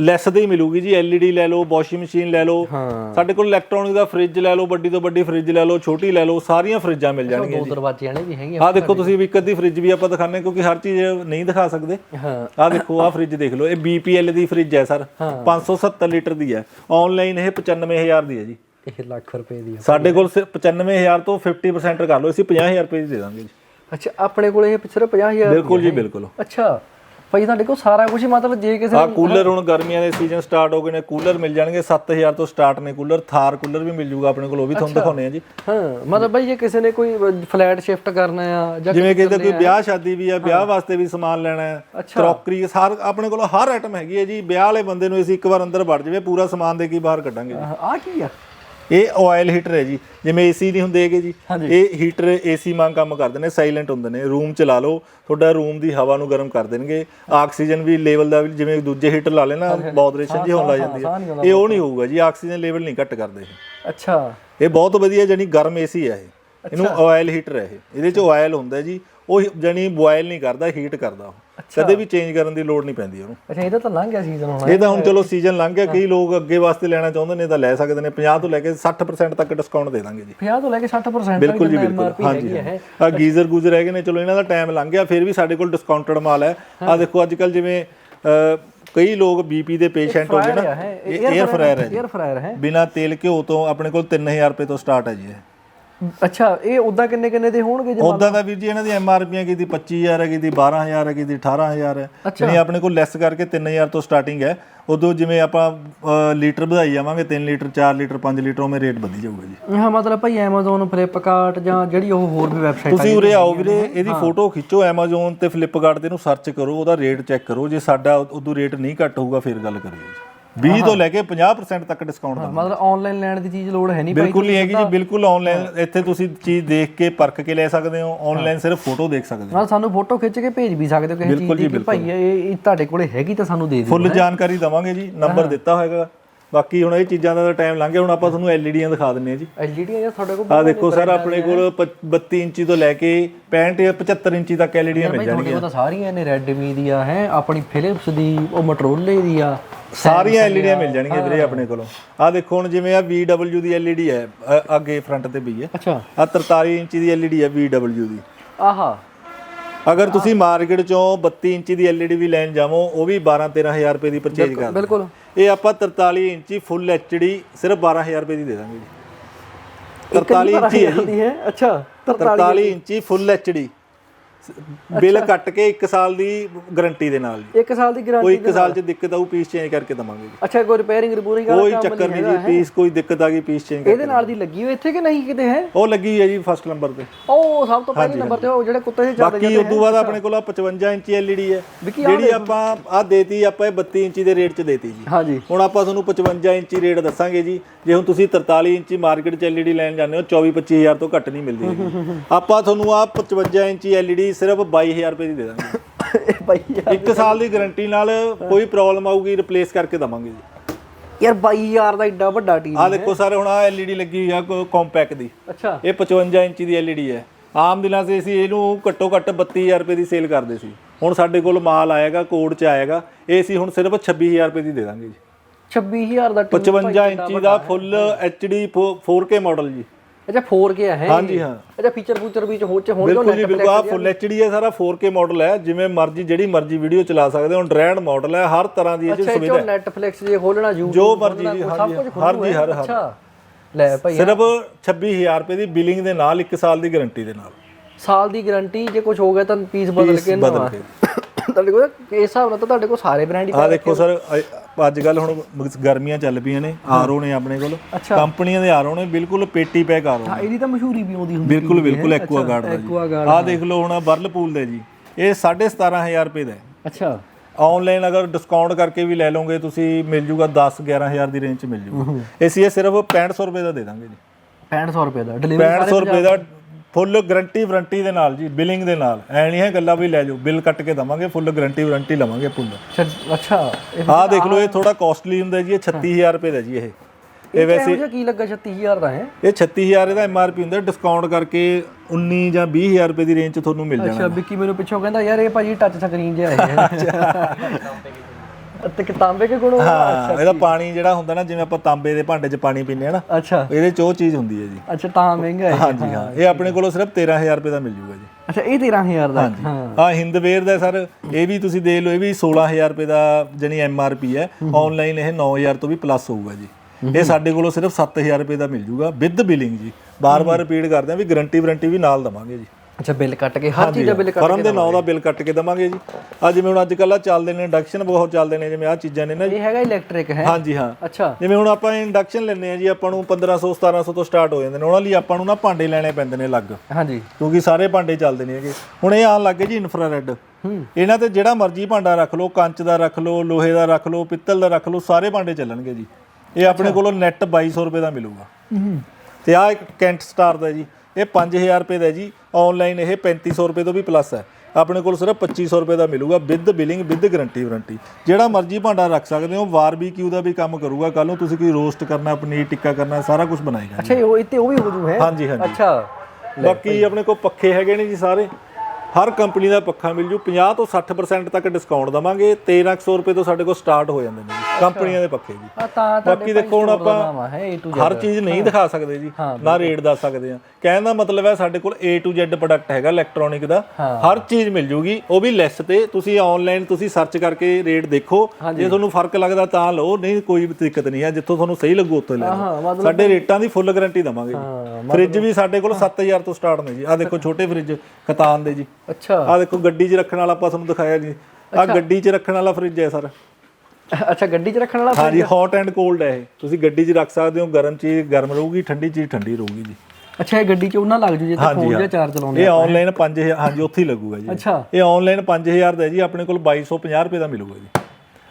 ਲੈਸ ਦੀ ਮਿਲੂਗੀ ਜੀ LED ਲੈ ਲਓ ਵਾਸ਼ਿੰਗ ਮਸ਼ੀਨ ਲੈ ਲਓ। ਹਾਂ। ਸਾਡੇ ਕੋਲ ਇਲੈਕਟ੍ਰੋਨਿਕ ਦਾ ਫ੍ਰਿਜ ਲੈ ਲਓ ਵੱਡੀ ਤੋਂ ਵੱਡੀ ਫ੍ਰਿਜ ਲੈ ਲਓ ਛੋਟੀ ਲੈ ਲਓ ਸਾਰੀਆਂ ਫ੍ਰਿਜਾਂ ਮਿਲ ਜਾਣਗੀਆਂ ਦੋ ਦਰਵਾਜ਼ੇ ਵਾਲੇ ਵੀ ਹੈਗੇ ਆ। ਆਹ ਦੇਖੋ ਤੁਸੀਂ ਵੀ ਇੱਕ ਅੱਧੀ ਫ੍ਰਿਜ ਵੀ ਆਪਾਂ ਦਿਖਾਣੇ ਕਿਉਂਕਿ ਹਰ ਚੀਜ਼ ਨਹੀਂ ਦਿਖਾ ਸਕਦੇ। ਹਾਂ। ਆਹ ਦੇਖੋ ਆਹ ਫ੍ਰਿਜ ਦੇਖ ਲਓ ਇਹ BPL ਦੀ ਫ੍ਰਿਜ ਹੈ ਸਰ 570 ਲੀਟਰ ਦੀ ਹੈ। ਆਨਲਾਈਨ ਇਹ 95000 ਦੀ ਹੈ ਜੀ। ਇਹ ਲੱਖ ਰੁਪਏ ਦੀ ਆ ਸਾਡੇ ਕੋਲ ਸਿਰਫ 95000 ਤੋਂ 50% ਕਰ ਲਓ ਅਸੀਂ 50000 ਰੁਪਏ ਦੀ ਦੇ ਦਾਂਗੇ ਜੀ। ਅੱਛਾ ਆਪਣੇ ਕੋਲ ਇਹ ਸਿਰਫ 50000 ਬਿਲਕੁਲ ਜੀ ਬਿਲਕੁਲ। ਅੱਛਾ ਭਾਈ ਤੁਹਾਡੇ ਕੋਲ ਸਾਰਾ ਕੁਝ ਮਤਲਬ ਜੇ ਕਿਸੇ ਆ ਕੂਲਰ ਹੁਣ ਗਰਮੀਆਂ ਦੇ ਸੀਜ਼ਨ ਸਟਾਰਟ ਹੋ ਗਏ ਨੇ ਕੂਲਰ ਮਿਲ ਜਾਣਗੇ 7000 ਤੋਂ ਸਟਾਰਟ ਨੇ ਕੂਲਰ ਥਾਰ ਕੂਲਰ ਵੀ ਮਿਲ ਜੂਗਾ ਆਪਣੇ ਕੋਲ ਉਹ ਵੀ ਤੁਹਾਨੂੰ ਦਿਖਾਉਣੇ ਆ ਜੀ। ਹਾਂ ਮਤਲਬ ਭਾਈ ਜੇ ਕਿਸੇ ਨੇ ਕੋਈ ਫਲੈਟ ਸ਼ਿਫਟ ਕਰਨਾ ਆ ਜਾਂ ਜਿਵੇਂ ਕਿ ਕੋਈ ਵਿਆਹ ਸ਼ਾਦੀ ਵੀ ਆ ਵਿਆਹ ਵਾਸਤੇ ਵੀ ਸਮਾਨ ਲੈਣਾ ਹੈ ਕਰੋਕਰੀ ਸਾਰ ਆਪਣੇ ਕੋਲ ਹਰ ਆਈਟਮ ਹੈਗੀ ਹੈ ਜੀ। ਵਿਆਹ ਵਾਲੇ ਬੰਦੇ ਨੂੰ ਅਸੀਂ ਇੱਕ ਵਾਰ ਅੰਦਰ ਵੜ ਜਾਵੇ ਪੂਰਾ ਸਮਾਨ ਦੇ ਕੇ ਹੀ ਬਾਹਰ ਕੱਢਾਂਗੇ ਆ ਕੀ ਆ? ਇਹ ਆਇਲ ਹੀਟਰ ਹੈ ਜੀ। ਜਿਵੇਂ ਏਸੀ ਨਹੀਂ ਹੁੰਦੇ ਹੈਗੇ ਜੀ। ਇਹ ਹੀਟਰ ਏਸੀ ਵਾਂਗ ਕੰਮ ਕਰਦੇ ਨੇ ਸਾਇਲੈਂਟ ਹੁੰਦੇ ਨੇ। ਰੂਮ ਚਲਾ ਲਓ ਤੁਹਾਡਾ ਰੂਮ ਦੀ ਹਵਾ ਨੂੰ ਗਰਮ ਕਰ ਦੇਣਗੇ। ਆਕਸੀਜਨ ਵੀ ਲੈਵਲ ਦਾ ਵੀ ਜਿਵੇਂ ਦੂਜੇ ਹੀਟਰ ਲਾ ਲੈਣਾ ਬਾਉਦਰੇਸ਼ਨ ਜੀ ਹੋਣ ਲੱਗ ਜਾਂਦੀ ਹੈ। ਇਹ ਉਹ ਨਹੀਂ ਹੋਊਗਾ ਜੀ ਆਕਸੀਜਨ ਲੈਵਲ ਨਹੀਂ ਘੱਟ ਕਰਦੇ। ਅੱਛਾ। ਇਹ ਬਹੁਤ ਵਧੀਆ ਜਾਨੀ ਗਰਮ ਏਸੀ ਹੈ ਇਹ। ਇਹਨੂੰ ਆਇਲ ਹੀਟਰ ਹੈ ਇਹ। ਇਹਦੇ ਚ ਆਇਲ ਹੁੰਦਾ ਜੀ। ਉਹ ਜਾਨੀ ਬੋਇਲ ਨਹੀਂ ਕਰਦਾ ਹੀਟ ਕਰਦਾ ਕਦੇ ਵੀ ਚੇਂਜ ਕਰਨ ਦੀ ਲੋੜ ਨਹੀਂ ਪੈਂਦੀ ਉਹਨੂੰ। ਅੱਛਾ ਇਹਦਾ ਤਾਂ ਲੰਘ ਗਿਆ ਸੀਜ਼ਨ ਹੋਣਾ। ਇਹ ਤਾਂ ਹੁਣ ਚਲੋ ਸੀਜ਼ਨ ਲੰਘ ਗਿਆ ਕਈ ਲੋਕ ਅੱਗੇ ਵਾਸਤੇ ਲੈਣਾ ਚਾਹੁੰਦੇ ਨੇ ਤਾਂ ਲੈ ਸਕਦੇ ਨੇ। 50 ਤੋਂ ਲੈ ਕੇ 60% ਤੱਕ ਡਿਸਕਾਊਂਟ ਦੇ ਦਾਂਗੇ ਜੀ। 50 ਤੋਂ ਲੈ ਕੇ 60% ਬਿਲਕੁਲ ਜੀ ਬਿਲਕੁਲ। ਹਾਂਜੀ ਆ ਗੀਜ਼ਰ ਗੂਜ਼ਰ ਹੈਗੇ ਨੇ ਚਲੋ ਇਹਨਾਂ ਦਾ ਟਾਈਮ ਲੰਘ ਗਿਆ ਫਿਰ ਵੀ ਸਾਡੇ ਕੋਲ ਡਿਸਕਾਊਂਟਡ ਮਾਲ ਹੈ। ਆ ਦੇਖੋ ਅੱਜ ਕੱਲ ਜਿਵੇਂ ਕਈ ਲੋਕ ਬੀਪੀ ਦੇ ਪੇਸ਼ੈਂਟ ਹੋ ਗਏ ਨਾ। 에ਅਰ ਫਰਾਇਰ ਹੈ 에ਅਰ ਫਰਾਇਰ ਹੈ। ਬਿਨਾ ਤੇਲ ਘਿਓ ਤੋਂ ਆਪਣੇ ਕੋਲ 3000 ਰੁਪਏ ਤੋਂ ਸਟਾਰਟ ਹੈ ਜੀ ਅੱਛਾ ਇਹ ਉਦਾਂ ਕਿੰਨੇ ਕਿੰਨੇ ਦੇ ਹੋਣਗੇ ਜੇ ਉਦਾਂ ਦਾ ਵੀਰ ਜੀ ਇਹਨਾਂ ਦੀ ਐਮਆਰਪੀ ਹੈ ਕਿਦੀ 25000 ਹੈ ਕਿਦੀ 12000 ਹੈ ਕਿਦੀ 18000 ਹੈ। ਯਾਨੀ ਆਪਣੇ ਕੋਲ ਲੈਸ ਕਰਕੇ 3000 ਤੋਂ ਸਟਾਰਟਿੰਗ ਹੈ। ਉਦੋਂ ਜਿਵੇਂ ਆਪਾਂ ਲੀਟਰ ਵਧਾਈ ਜਾਵਾਂਗੇ 3 ਲੀਟਰ 4 ਲੀਟਰ 5 ਲੀਟਰ ਉਵੇਂ ਰੇਟ ਵਧੀ ਜਾਊਗਾ ਜੀ। ਹਾਂ ਮਤਲਬ ਭਾਈ Amazon ਫਲਿੱਪਕਾਰਟ ਜਾਂ ਜਿਹੜੀ ਉਹ ਹੋਰ ਵੀ ਵੈਬਸਾਈਟ ਤੁਸੀਂ ਉਰੇ ਆਓ ਵੀਰੇ ਇਹਦੀ ਫੋਟੋ ਖਿੱਚੋ Amazon ਤੇ Flipkart ਤੇ ਇਹਨੂੰ ਸਰਚ ਕਰੋ ਉਹਦਾ ਰੇਟ ਚੈੱਕ ਕਰੋ। ਜੇ ਸਾਡਾ ਉਦੋਂ ਰੇਟ ਨਹੀਂ ਘੱਟ ਹੋਊਗਾ ਫਿਰ ਗੱਲ ਕਰਿਓ ਜੀ। 20 ਤੋਂ ਲੈ ਕੇ 50% ਤੱਕ ਡਿਸਕਾਊਂਟ ਦਾ ਮਤਲਬ ਆਨਲਾਈਨ ਲੈਣ ਦੀ ਚੀਜ਼ ਲੋੜ ਹੈ ਨਹੀਂ ਭਾਈ ਬਿਲਕੁਲ ਨਹੀਂ ਹੈਗੀ ਜੀ ਬਿਲਕੁਲ ਆਨਲਾਈਨ ਇੱਥੇ ਤੁਸੀਂ ਚੀਜ਼ ਦੇਖ ਕੇ ਪਰਖ ਕੇ ਲੈ ਸਕਦੇ ਹੋ ਆਨਲਾਈਨ ਸਿਰਫ ਫੋਟੋ ਦੇਖ ਸਕਦੇ ਹੋ। ਨਾਲ ਸਾਨੂੰ ਫੋਟੋ ਖਿੱਚ ਕੇ ਭੇਜ ਵੀ ਸਕਦੇ ਹੋ ਕਿਸੇ ਚੀਜ਼ ਦੀ ਭਾਈ ਇਹ ਤੁਹਾਡੇ ਕੋਲੇ ਹੈਗੀ ਤਾਂ ਸਾਨੂੰ ਦੇ ਦਿਓ ਫੁੱਲ ਜਾਣਕਾਰੀ ਦਵਾਂਗੇ ਜੀ ਨੰਬਰ ਦਿੱਤਾ ਹੋਏਗਾ। ਬਾਕੀ ਹੁਣ ਇਹ ਚੀਜ਼ਾਂ ਦਾ ਟਾਈਮ ਲੰਘ ਗਿਆ ਹੁਣ ਆਪਾਂ ਤੁਹਾਨੂੰ ਐਲਈਡੀਆਂ ਦਿਖਾ ਦਿੰਨੇ ਆ ਜੀ। ਐਲਜੀਡੀ ਜਾਂ ਤੁਹਾਡੇ ਕੋਲ ਆ ਦੇਖੋ ਸਰ ਆਪਣੇ ਕੋਲ ਪ- 32 ਇੰਚੀ ਤੋਂ ਲੈ ਕੇ 65 ਜਾਂ 75 ਇੰਚੀ ਤੱਕ ਐਲਈਡੀਆਂ ਮਿਲ ਭਾਈ ਤੁਹਾਡੇ ਜਾਣਗੀਆਂ। ਕੋਲ ਤਾਂ ਸਾਰੀਆਂ ਨੇ ਰੈਡਮੀ ਦੀਆਂ ਹੈ ਆਪਣੀ ਫਿਲਿਪਸ ਦੀ ਉਹ ਮਟਰੋਲੇ ਦੀ ਆ ਸਾਰੀਆਂ ਐਲਈਡੀਆਂ ਮਿਲ ਜਾਣਗੀਆਂ ਵੀਰੇ ਆਪਣੇ ਕੋਲੋਂ। ਆ ਦੇਖੋ ਹੁਣ ਜਿਵੇਂ ਆ VW ਦੀ ਐਲਈਡੀ ਹੈ ਅੱਗੇ ਫਰੰਟ ਤੇ ਪਈ ਹੈ। ਅੱਛਾ। ਆ 43 ਇੰਚੀ ਦੀ ਐਲਈਡੀ ਹੈ VW ਦੀ। ਆਹਾ। ਅਗਰ ਤੁਸੀਂ ਮਾਰਕੀਟ ਚੋਂ 32 ਇੰਚੀ ਦੀ ਐਲਈਡੀ ਵੀ ਲੈਣ ਜਾਵੋ ਉਹ ਵੀ 12 13000 ਰੁਪਏ ਦੀ ਪਰਚੇਜ ਕਰਦੇ ਬਿਲਕੁਲ। ਇਹ ਆਪਾਂ 43 ਇੰਚੀ ਫੁੱਲ ਐਚਡੀ ਸਿਰਫ 12000 ਰੁਪਏ ਦੀ ਦੇ ਦਾਂਗੇ ਜੀ। 43 ਇੰਚੀ ਹੈ ਜੀ। ਦੀ ਹੈ? ਅੱਛਾ 43 ਇੰਚੀ ਫੁੱਲ ਐਚਡੀ। ਬਿੱਲ ਕੱਟ ਕੇ 1 ਸਾਲ ਦੀ ਗਾਰੰਟੀ ਦੇ ਨਾਲ ਜੀ। ਇੱਕ ਸਾਲ ਦੀ ਕੋਈ ਗਾਰੰਟੀ 1 ਸਾਲ ਚ ਦਿੱਕਤ ਆਊ ਪੀਸ ਚੇਂਜ ਕਰਕੇ ਦਵਾਂਗੇ ਜੀ। ਅੱਛਾ ਕੋਈ ਰਿਪੇਅਰਿੰਗ ਰਿਪੂਰਿੰਗ ਵਾਲਾ ਕੋਈ ਚੱਕਰ ਨਹੀਂ ਜੀ ਪੀਸ ਕੋਈ ਦਿੱਕਤ ਆ ਗਈ ਪੀਸ ਚੇਂਜ ਇਹਦੇ ਨਾਲ ਦੀ ਲੱਗੀ ਹੋਈ ਇੱਥੇ ਕਿ ਨਹੀਂ ਕਿਤੇ ਹੈ? ਉਹ ਲੱਗੀ ਹੈ ਜੀ ਫਸਟ ਨੰਬਰ ਤੇ। ਉਹ ਸਭ ਤੋਂ ਪਹਿਲੇ ਨੰਬਰ ਤੇ ਉਹ ਜਿਹੜੇ ਕੁੱਤੇ ਦੇ ਚੱਲਦੇ ਬਾਕੀ ਉਸ ਤੋਂ ਬਾਅਦ ਆਪਣੇ ਕੋਲ ਆ 55 ਇੰਚੀ LED ਹੈ। ਜਿਹੜੀ ਆਪਾਂ ਆ ਦੇਤੀ ਆਪਾਂ ਇਹ 32 ਇੰਚੀ ਦੇ ਰੇਟ 'ਚ ਦੇਤੀ ਜੀ। ਹਾਂਜੀ। ਹੁਣ ਆਪਾਂ ਤੁਹਾਨੂੰ 55 ਇੰਚੀ rate ਦੱਸਾਂਗੇ ਜੀ। ਜੇ ਹੁਣ ਤੁਸੀਂ 43 ਇੰਚੀ ਮਾਰਕੀਟ 'ਚ LED ਲੈਣ ਜਾਂਦੇ ਹੋ 24 25000 ਤੋਂ ਘੱਟ ਨਹੀਂ ਮਿਲਦੀ। ਆਪਾਂ ਤੁਹਾਨੂੰ ਆ 55 ਇੰਚੀ LED ਸਿਰਫ 22000 ਰੁਪਏ ਦੀ ਦੇ ਦਾਂਗੇ। ਬਾਈ ਯਾਰ ਇੱਕ ਸਾਲ ਦੀ ਗਾਰੰਟੀ ਨਾਲ ਕੋਈ ਪ੍ਰੋਬਲਮ ਆਊਗੀ ਰਿਪਲੇਸ ਕਰਕੇ ਦਵਾਂਗੇ ਜੀ। ਯਾਰ 22000 ਦਾ ਏਡਾ ਵੱਡਾ ਟੀਵੀ ਆ ਦੇਖੋ ਸਰ ਹੁਣ ਆ LED ਲੱਗੀ ਹੋਈ ਆ ਕੰਪੈਕਟ ਦੀ। ਅੱਛਾ। ਇਹ 55 ਇੰਚੀ ਦੀ LED ਹੈ। ਆਮ ਦਿਨਾਂ 'ਚ ਅਸੀਂ ਇਹਨੂੰ ਘੱਟੋ ਘੱਟ 32000 ਰੁਪਏ ਦੀ ਸੇਲ ਕਰਦੇ ਸੀ। ਹੁਣ ਸਾਡੇ ਕੋਲ ਮਾਲ ਆਏਗਾ ਕੋਡ 'ਚ ਆਏਗਾ ਇਹ ਅਸੀਂ ਹੁਣ ਸਿਰਫ 26000 ਰੁਪਏ ਦੀ ਦੇ ਦਾਂਗੇ ਜੀ। 26000 ਦਾ ਟੀਵੀ 55 ਇੰਚੀ ਦਾ ਫੁੱਲ HD 4K ਮਾਡਲ ਜੀ। ਅੱਛਾ 4K ਹੈ ਹਾਂਜੀ ਹਾਂ। ਅੱਛਾ ਫੀਚਰ ਫੂਚਰ ਵਿੱਚ ਹੋ ਚ ਹੋਣਗੇ ਬਿਲਕੁਲ ਜੀ ਬਿਲਕੁਲ। ਆ ਫੁੱਲ HD ਹੈ ਸਾਰਾ 4K ਮਾਡਲ ਹੈ। ਜਿਵੇਂ ਮਰਜ਼ੀ ਜਿਹੜੀ ਮਰਜ਼ੀ ਵੀਡੀਓ ਚਲਾ ਸਕਦੇ ਹੋ ਡਰੈਂਡ ਮਾਡਲ ਹੈ ਹਰ ਤਰ੍ਹਾਂ ਦੀ ਇਹ 'ਚ ਅੱਛਾ ਸੁਵਿਧਾ ਜੋ ਨੈਟਫਲਿਕਸ ਜੇ ਖੋਲਣਾ YouTube ਜੋ ਮਰਜ਼ੀ ਜੀ, ਹਰ ਜੀ, ਹਰ- ਹਰ। ਲੈ ਭਾਈ ਸਿਰਫ 26000 ਰੁਪਏ ਦੀ ਬਿਲਿੰਗ ਦੇ ਨਾਲ 1 ਸਾਲ ਦੀ ਗਾਰੰਟੀ ਦੇ ਨਾਲ। ਸਾਲ ਦੀ ਗਾਰੰਟੀ ਜੇ ਕੁਝ ਹੋ ਗਿਆ ਤਾਂ ਪੀਸ ਬਦਲ ਕੇ ਕੇ। ਤੁਹਾਡੇ ਕੋਲ? ਇਸ ਹਿਸਾਬ ਨਾਲ ਤਾਂ ਤੁਹਾਡੇ ਕੋਲ ਸਾਰੇ ਬ੍ਰਾਂਡ ਹੀ ਆ ਦੇਖੋ ਸਰ ਅੱਜ ਕੱਲ ਹੁਣ ਗਰਮੀਆਂ ਚੱਲ ਪਈਆਂ ਨੇ ਆਰਓ ਨੇ ਆਪਣੇ ਕੋਲ। ਕੰਪਨੀਆਂ ਦੇ ਆਰਓ ਨੇ ਬਿਲਕੁਲ ਪੇਟੀ ਪੈਕ ਆਰਓ ਹਾਂ ਇਹਦੀ ਤਾਂ ਮਸ਼ਹੂਰੀ ਵੀ ਆਉਂਦੀ ਹੁੰਦੀ ਬਿਲਕੁਲ ਬਿਲਕੁਲ ਐਕਵਾ ਗਾਰਡ ਦਾ ਆ ਦੇਖ ਲਓ ਹੁਣ ਵਰਲਪੂਲ ਦਾ ਜੀ। ਇਹ 17500 ਰੁਪਏ ਦਾ ਹੈ। ਅੱਛਾ। ਆਨਲਾਈਨ ਅਗਰ ਡਿਸਕਾਊਂਟ ਕਰਕੇ ਵੀ ਲੈ ਲਓਗੇ ਤੁਸੀਂ ਮਿਲ ਜੂਗਾ 10 11000 ਦੀ ਰੇਂਜ ਚ ਮਿਲ ਜੂਗਾ। ਅਸੀਂ ਇਹ ਸਿਰਫ 6500 ਰੁਪਏ ਦਾ ਦੇ ਦਾਂਗੇ ਜੀ। 6500 ਰੁਪਏ ਦਾ। ਡਿਲੀਵਰੀ 6500 ਰੁਪਏ ਦਾ ਫੁੱਲ ਗਾਰੰਟੀ ਵਾਰੰਟੀ ਦੇ ਨਾਲ ਜੀ ਬਿਲਿੰਗ ਦੇ ਨਾਲ। ਐ ਨਹੀਂ ਹੈ ਗੱਲਾਂ ਵੀ ਲੈ ਜਾਓ ਬਿੱਲ ਕੱਟ ਕੇ ਦਵਾਂਗੇ ਫੁੱਲ ਗਾਰੰਟੀ ਵਾਰੰਟੀ ਲਵਾਂਗੇ ਫੁੱਲ ਅੱਛਾ ਇਹ ਆਹ ਦੇਖ ਲਓ ਇਹ ਥੋੜਾ ਕਾਸਟਲੀ ਹੁੰਦਾ ਜੀ ਇਹ 36000 ਰੁਪਏ ਦਾ ਜੀ ਇਹ। ਇਹ ਵੈਸੇ ਵੈਸੇ ਕੀ ਲੱਗਾ 36000 ਦਾ ਹੈ ਇਹ 36000 ਇਹਦਾ ਐਮਆਰਪੀ ਹੁੰਦਾ ਡਿਸਕਾਊਂਟ ਕਰਕੇ 19 ਜਾਂ 20000 ਰੁਪਏ ਦੀ ਰੇਂਜ 'ਚ ਤੁਹਾਨੂੰ ਮਿਲ ਜਾਣਾ। ਅੱਛਾ ਵਿੱਕੀ ਮੈਨੂੰ ਪਿੱਛੋਂ ਕਹਿੰਦਾ ਯਾਰ ਇਹ ਭਾਜੀ ਟੱਚ ਸਕਰੀਨ ਜਿਹਾ ਹੈ। ਤੇ ਕਿਤਾਬੇ ਕੇ ਗੁਣ ਹਾਂ ਇਹਦਾ ਪਾਣੀ ਜਿਹੜਾ ਹੁੰਦਾ ਨਾ ਜਿਵੇਂ ਆਪਾਂ ਤਾਂਬੇ ਦੇ ਭਾਂਡੇ 'ਚ ਪਾਣੀ ਪੀਂਦੇ ਆ ਨਾ ਅੱਛਾ। ਇਹਦੇ 'ਚ ਉਹ ਚੀਜ਼ ਹੁੰਦੀ ਹੈ ਜੀ। ਅੱਛਾ ਤਾਂ ਮਹਿੰਗਾ ਹੈ। ਹਾਂਜੀ ਹਾਂ। ਇਹ ਆਪਣੇ ਕੋਲੋਂ ਸਿਰਫ 13000 ਰੁਪਏ ਦਾ ਮਿਲ ਜੂਗਾ ਜੀ। ਅੱਛਾ ਇਹ 13000 ਦਾ? ਹਾਂ। ਆ ਹਿੰਦਵੇਰ ਦਾ ਸਰ ਇਹ ਵੀ ਤੁਸੀਂ ਦੇਖ ਲਓ ਇਹ ਵੀ 16000 ਰੁਪਏ ਦਾ ਜਣੀ ਐਮਆਰਪੀ ਹੈ। ਆਨਲਾਈਨ ਇਹ 9000 ਤੋਂ ਵੀ ਪਲੱਸ ਹੋਊਗਾ ਜੀ। ਇਹ ਸਾਡੇ ਕੋਲੋਂ ਸਿਰਫ 7000 ਰੁਪਏ ਦਾ ਮਿਲ ਜੂਗਾ ਵਿਦ ਬਿਲਿੰਗ ਜੀ। ਬਾਰ-ਬਾਰ ਰਿਪੀਟ ਕਰਦੇ ਆ ਵੀ ਗਾਰੰਟੀ ਵਾਰੰਟੀ ਵੀ ਨਾਲ ਦਵਾਂਗੇ ਜੀ। ਅੱਛਾ ਬਿੱਲ ਕੱਟ ਕੇ ਹਰ ਚੀਜ਼ ਦਾ ਬਿੱਲ ਕੱਟ ਫਰਮ ਦੇ ਨਾਂ ਦਾ ਬਿੱਲ ਕੱਟ ਕੇ ਦਵਾਂਗੇ ਜੀ। ਆ ਜਿਵੇਂ ਹੁਣ ਅੱਜ ਕੱਲ੍ਹ ਆ ਚੱਲਦੇ ਨੇ ਇੰਡਕਸ਼ਨ ਬਹੁਤ ਚੱਲਦੇ ਨੇ ਜਿਵੇਂ ਆ ਚੀਜ਼ਾਂ ਨੇ ਨਾ ਜੀ। ਇਹ ਹੈਗਾ ਇਲੈਕਟ੍ਰਿਕ ਹੈ? ਹਾਂਜੀ ਹਾਂ। ਅੱਛਾ। ਜਿਵੇਂ ਹੁਣ ਆਪਾਂ ਇੰਡਕਸ਼ਨ ਲੈਂਦੇ ਆ ਜੀ ਆਪਾਂ ਨੂੰ 1500 1700 ਤੋਂ ਸਟਾਰਟ ਹੋ ਜਾਂਦੇ ਨੇ। ਉਹਨਾਂ ਲਈ ਆਪਾਂ ਨੂੰ ਨਾ ਭਾਂਡੇ ਲੈਣੇ ਪੈਂਦੇ ਨੇ ਅਲੱਗ। ਹਾਂਜੀ। ਕਿਉਂਕਿ ਸਾਰੇ ਭਾਂਡੇ ਚੱਲਦੇ ਨੇ ਹੈਗੇ। ਹੁਣ ਇਹ ਆਉਣ ਲੱਗੇ ਜੀ ਇਨਫਰਾਰੈੱਡ ਇਹਨਾਂ ਤੇ ਜਿਹੜਾ ਮਰਜ਼ੀ ਭਾਂਡਾ ਰੱਖ ਲਓ ਕੰਚ ਦਾ ਰੱਖ ਲਓ ਲੋਹੇ ਦਾ ਰੱਖ ਲਓ ਪਿੱਤਲ ਦਾ ਰੱਖ ਲਓ ਸਾਰੇ ਭਾਂਡੇ ਚੱਲਣਗੇ ਜੀ। ਇਹ ਆਪਣੇ ਕੋਲੋਂ ਨੈਟ 2200 ਰੁਪਏ ਦਾ ਮਿਲੂਗਾ। ਤੇ ਆ ਇੱਕ ਕੈਂਟ ਸਟਾਰ ਦਾ ਜੀ। ਇਹ 5000 ਰੁਪਏ ਦਾ ਜੀ। ਆਨਲਾਈਨ ਇਹ 3500 ਰੁਪਏ ਤੋਂ ਵੀ ਪਲੱਸ ਹੈ। ਆਪਣੇ ਕੋਲ ਸਿਰਫ 2500 ਰੁਪਏ ਦਾ ਮਿਲੂਗਾ with billing with guarantee warranty ਜਿਹੜਾ ਮਰਜ਼ੀ ਭਾਂਡਾ ਰੱਖ ਸਕਦੇ ਹੋ ਬਾਰਬੀਕਿਊ ਦਾ ਵੀ ਕੰਮ ਕਰੂਗਾ। ਕੱਲ ਨੂੰ ਤੁਸੀਂ ਕੋਈ ਰੋਸਟ ਕਰਨਾ ਪਨੀਰ ਟਿੱਕਾ ਕਰਨਾ ਸਾਰਾ ਕੁਝ ਬਣਾਏਗਾ ਅੱਛਾ ਇਹ ਉਹ ਇੱਥੇ ਉਹ ਵੀ ਹੋ ਜੂ ਹੈ? ਹਾਂਜੀ ਹਾਂਜੀ। ਅੱਛਾ। ਬਾਕੀ ਆਪਣੇ ਕੋਲ ਪੱਖੇ ਹੈਗੇ ਨੇ ਜੀ ਸਾਰੇ। ਹਰ ਕੰਪਨੀ ਦਾ ਪੱਖਾ ਮਿਲ ਜੂ 50 ਤੋਂ 60% ਤੱਕ ਡਿਸਕਾਊਂਟ ਦਵਾਂਗੇ 1300 ਰੁਪਏ ਤੋਂ ਸਾਡੇ ਕੋਲ ਸਟਾਰਟ ਹੋ ਜਾਂਦੇ ਨੇ ਜੀ ਕੰਪਨੀਆਂ ਦੇ ਪੱਖੇ ਜੀ। ਤਾਂ ਬਾਕੀ ਦੇਖੋ ਹੁਣ ਆਪਾਂ ਹਰ ਚੀਜ਼ ਨਹੀਂ ਦਿਖਾ ਸਕਦੇ ਜੀ ਨਾ ਰੇਟ ਦੱਸ ਸਕਦੇ ਆ ਕਹਿਣ ਦਾ ਮਤਲਬ ਹੈ ਸਾਡੇ ਕੋਲ A to Z ਪ੍ਰੋਡਕਟ ਹੈਗਾ ਇਲੈਕਟ੍ਰੋਨਿਕ ਦਾ ਹਰ ਚੀਜ਼ ਮਿਲ ਜੂਗੀ ਉਹ ਵੀ ਲੈਸ ਤੇ ਤੁਸੀਂ ਆਨਲਾਈਨ ਤੁਸੀਂ ਸਰਚ ਕਰਕੇ ਰੇਟ ਦੇਖੋ ਜੇ ਤੁਹਾਨੂੰ ਫ਼ਰਕ ਲੱਗਦਾ ਤਾਂ ਲਓ ਨਹੀਂ ਕੋਈ ਦਿੱਕਤ ਨਹੀਂ ਹੈ ਜਿੱਥੋਂ ਤੁਹਾਨੂੰ ਸਹੀ ਲੱਗੂ ਉੱਥੋਂ ਲੈ ਲਓ। ਸਾਡੇ ਰੇਟਾਂ ਦੀ ਫੁੱਲ ਗਾਰੰਟੀ ਦਵਾਂਗੇ ਜੀ। ਫ੍ਰਿਜ ਵੀ ਸਾਡੇ ਕੋਲ 7000 ਤੋਂ ਸਟਾਰਟ ਨੇ ਜੀ। ਆ ਦੇਖੋ ਛੋਟੇ ਫ੍ਰਿਜ ਕਤਾਨ ਦੇ ਜੀ। ਅੱਛਾ। ਆ ਦੇਖੋ ਗੱਡੀ 'ਚ ਰੱਖਣ ਵਾਲਾ ਆਪਾਂ ਤੁਹਾਨੂੰ ਦਿਖਾਇਆ ਜੀ। ਆ ਗੱਡੀ 'ਚ ਰੱਖਣ ਵਾਲਾ ਫ੍ਰਿਜ ਹੈ ਸਰ। ਅੱਛਾ ਗੱਡੀ 'ਚ ਰੱਖਣ ਵਾਲਾ ਹਾਂਜੀ ਹੌਟ ਐਂਡ ਕੋਲਡ ਹੈ ਇਹ। ਤੁਸੀਂ ਗੱਡੀ 'ਚ ਰੱਖ ਸਕਦੇ ਹੋ ਗਰਮ ਚੀਜ਼ ਗਰਮ ਰਹੂਗੀ ਠੰਡੀ ਚੀਜ਼ ਠੰਡੀ ਰਹੂਗੀ ਜੀ। ਅੱਛਾ ਇਹ ਗੱਡੀ 'ਚ ਉਹਨਾਂ ਲੱਗ ਜੂ ਜੇ ਤਾਂ ਫੋਨ ਜਾਂ ਚਾਰਜ ਲਾਉਂਦੇ ਇਹ ਆਨਲਾਈਨ 5000 ਹਾਂਜੀ ਉੱਥੇ ਹੀ ਲੱਗੂਗਾ ਜੀ। ਅੱਛਾ। ਇਹ ਆਨਲਾਈਨ 5000 ਦਾ ਜੀ ਆਪਣੇ ਕੋਲ 2250 ਰੁਪਏ ਦਾ ਮਿਲੂਗਾ ਜੀ।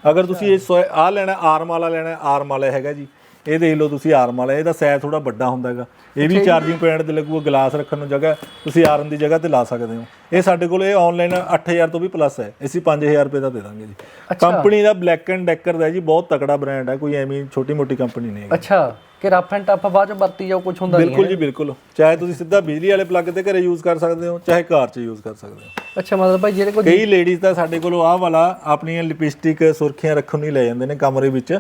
ਅਗਰ ਤੁਸੀਂ ਇਹ ਆ ਲੈਣਾ ਆਰਮ ਵਾਲਾ ਲੈਣਾ ਆਰਮ ਵਾਲਾ ਹੈਗਾ ਜੀ। ਇਹ ਦੇਖ ਲਓ ਤੁਸੀਂ ਆਰਮ ਵਾਲਾ ਇਹਦਾ ਸਾਈਜ਼ ਥੋੜਾ ਵੱਡਾ ਹੁੰਦਾ ਹੈਗਾ। ਇਹ ਵੀ ਚਾਰਜਿੰਗ ਪੁਆਇੰਟ ਤੇ ਲੱਗੂਗਾ ਗਲਾਸ ਰੱਖਣ ਨੂੰ ਜਗ੍ਹਾ ਤੁਸੀਂ ਆਰਮ ਦੀ ਜਗ੍ਹਾ ਤੇ ਲਾ ਸਕਦੇ ਹੋ। ਇਹ ਸਾਡੇ ਕੋਲ ਇਹ ਆਨਲਾਈਨ 8000 ਤੋਂ ਵੀ ਪਲੱਸ ਹੈ। ਅਸੀਂ 5000 ਰੁਪਏ ਦਾ ਦੇ ਦਾਂਗੇ ਜੀ। ਕੰਪਨੀ ਦਾ ਬਲੈਕ ਐਂਡ ਡੈਕਰ ਦਾ ਜੀ ਬਹੁਤ ਤਕੜਾ ਬ੍ਰਾਂਡ ਹੈ। ਕੋਈ ਐਵੇਂ ਛੋਟੀ ਮੋਟੀ ਕੰਪਨੀ ਨਹੀਂ ਹੈ ਅੱਛਾ। ਕਿ ਰਫ ਐਂਡ ਟਫ ਬਾਅਦ ਚ ਵਰਤੀ ਜਾਓ ਕੁਝ ਹੁੰਦਾ ਨਹੀਂ ਬਿਲਕੁਲ ਜੀ ਬਿਲਕੁਲ। ਚਾਹੇ ਤੁਸੀਂ ਸਿੱਧਾ ਬਿਜਲੀ ਵਾਲੇ ਪਲੱਗ ਤੇ ਘਰੇ ਯੂਜ਼ ਕਰ ਸਕਦੇ ਹੋ ਚਾਹੇ ਕਾਰ 'ਚ ਯੂਜ਼ ਕਰ ਸਕਦੇ ਹੋ। ਅੱਛਾ ਮਤਲਬ ਭਾਈ ਜਿਹੜੇ ਕੋਲ ਕਈ ਲੇਡੀਜ਼ ਤਾਂ ਸਾਡੇ ਕੋਲੋਂ ਆਹ ਵਾਲਾ ਆਪਣੀਆਂ ਲਿਪਸਟਿਕ ਸੁਰਖੀਆਂ ਰੱਖਣ ਨੂੰ ਹੀ ਲੈ ਜਾਂਦੇ ਨੇ ਕਮਰੇ ਵਿੱਚ।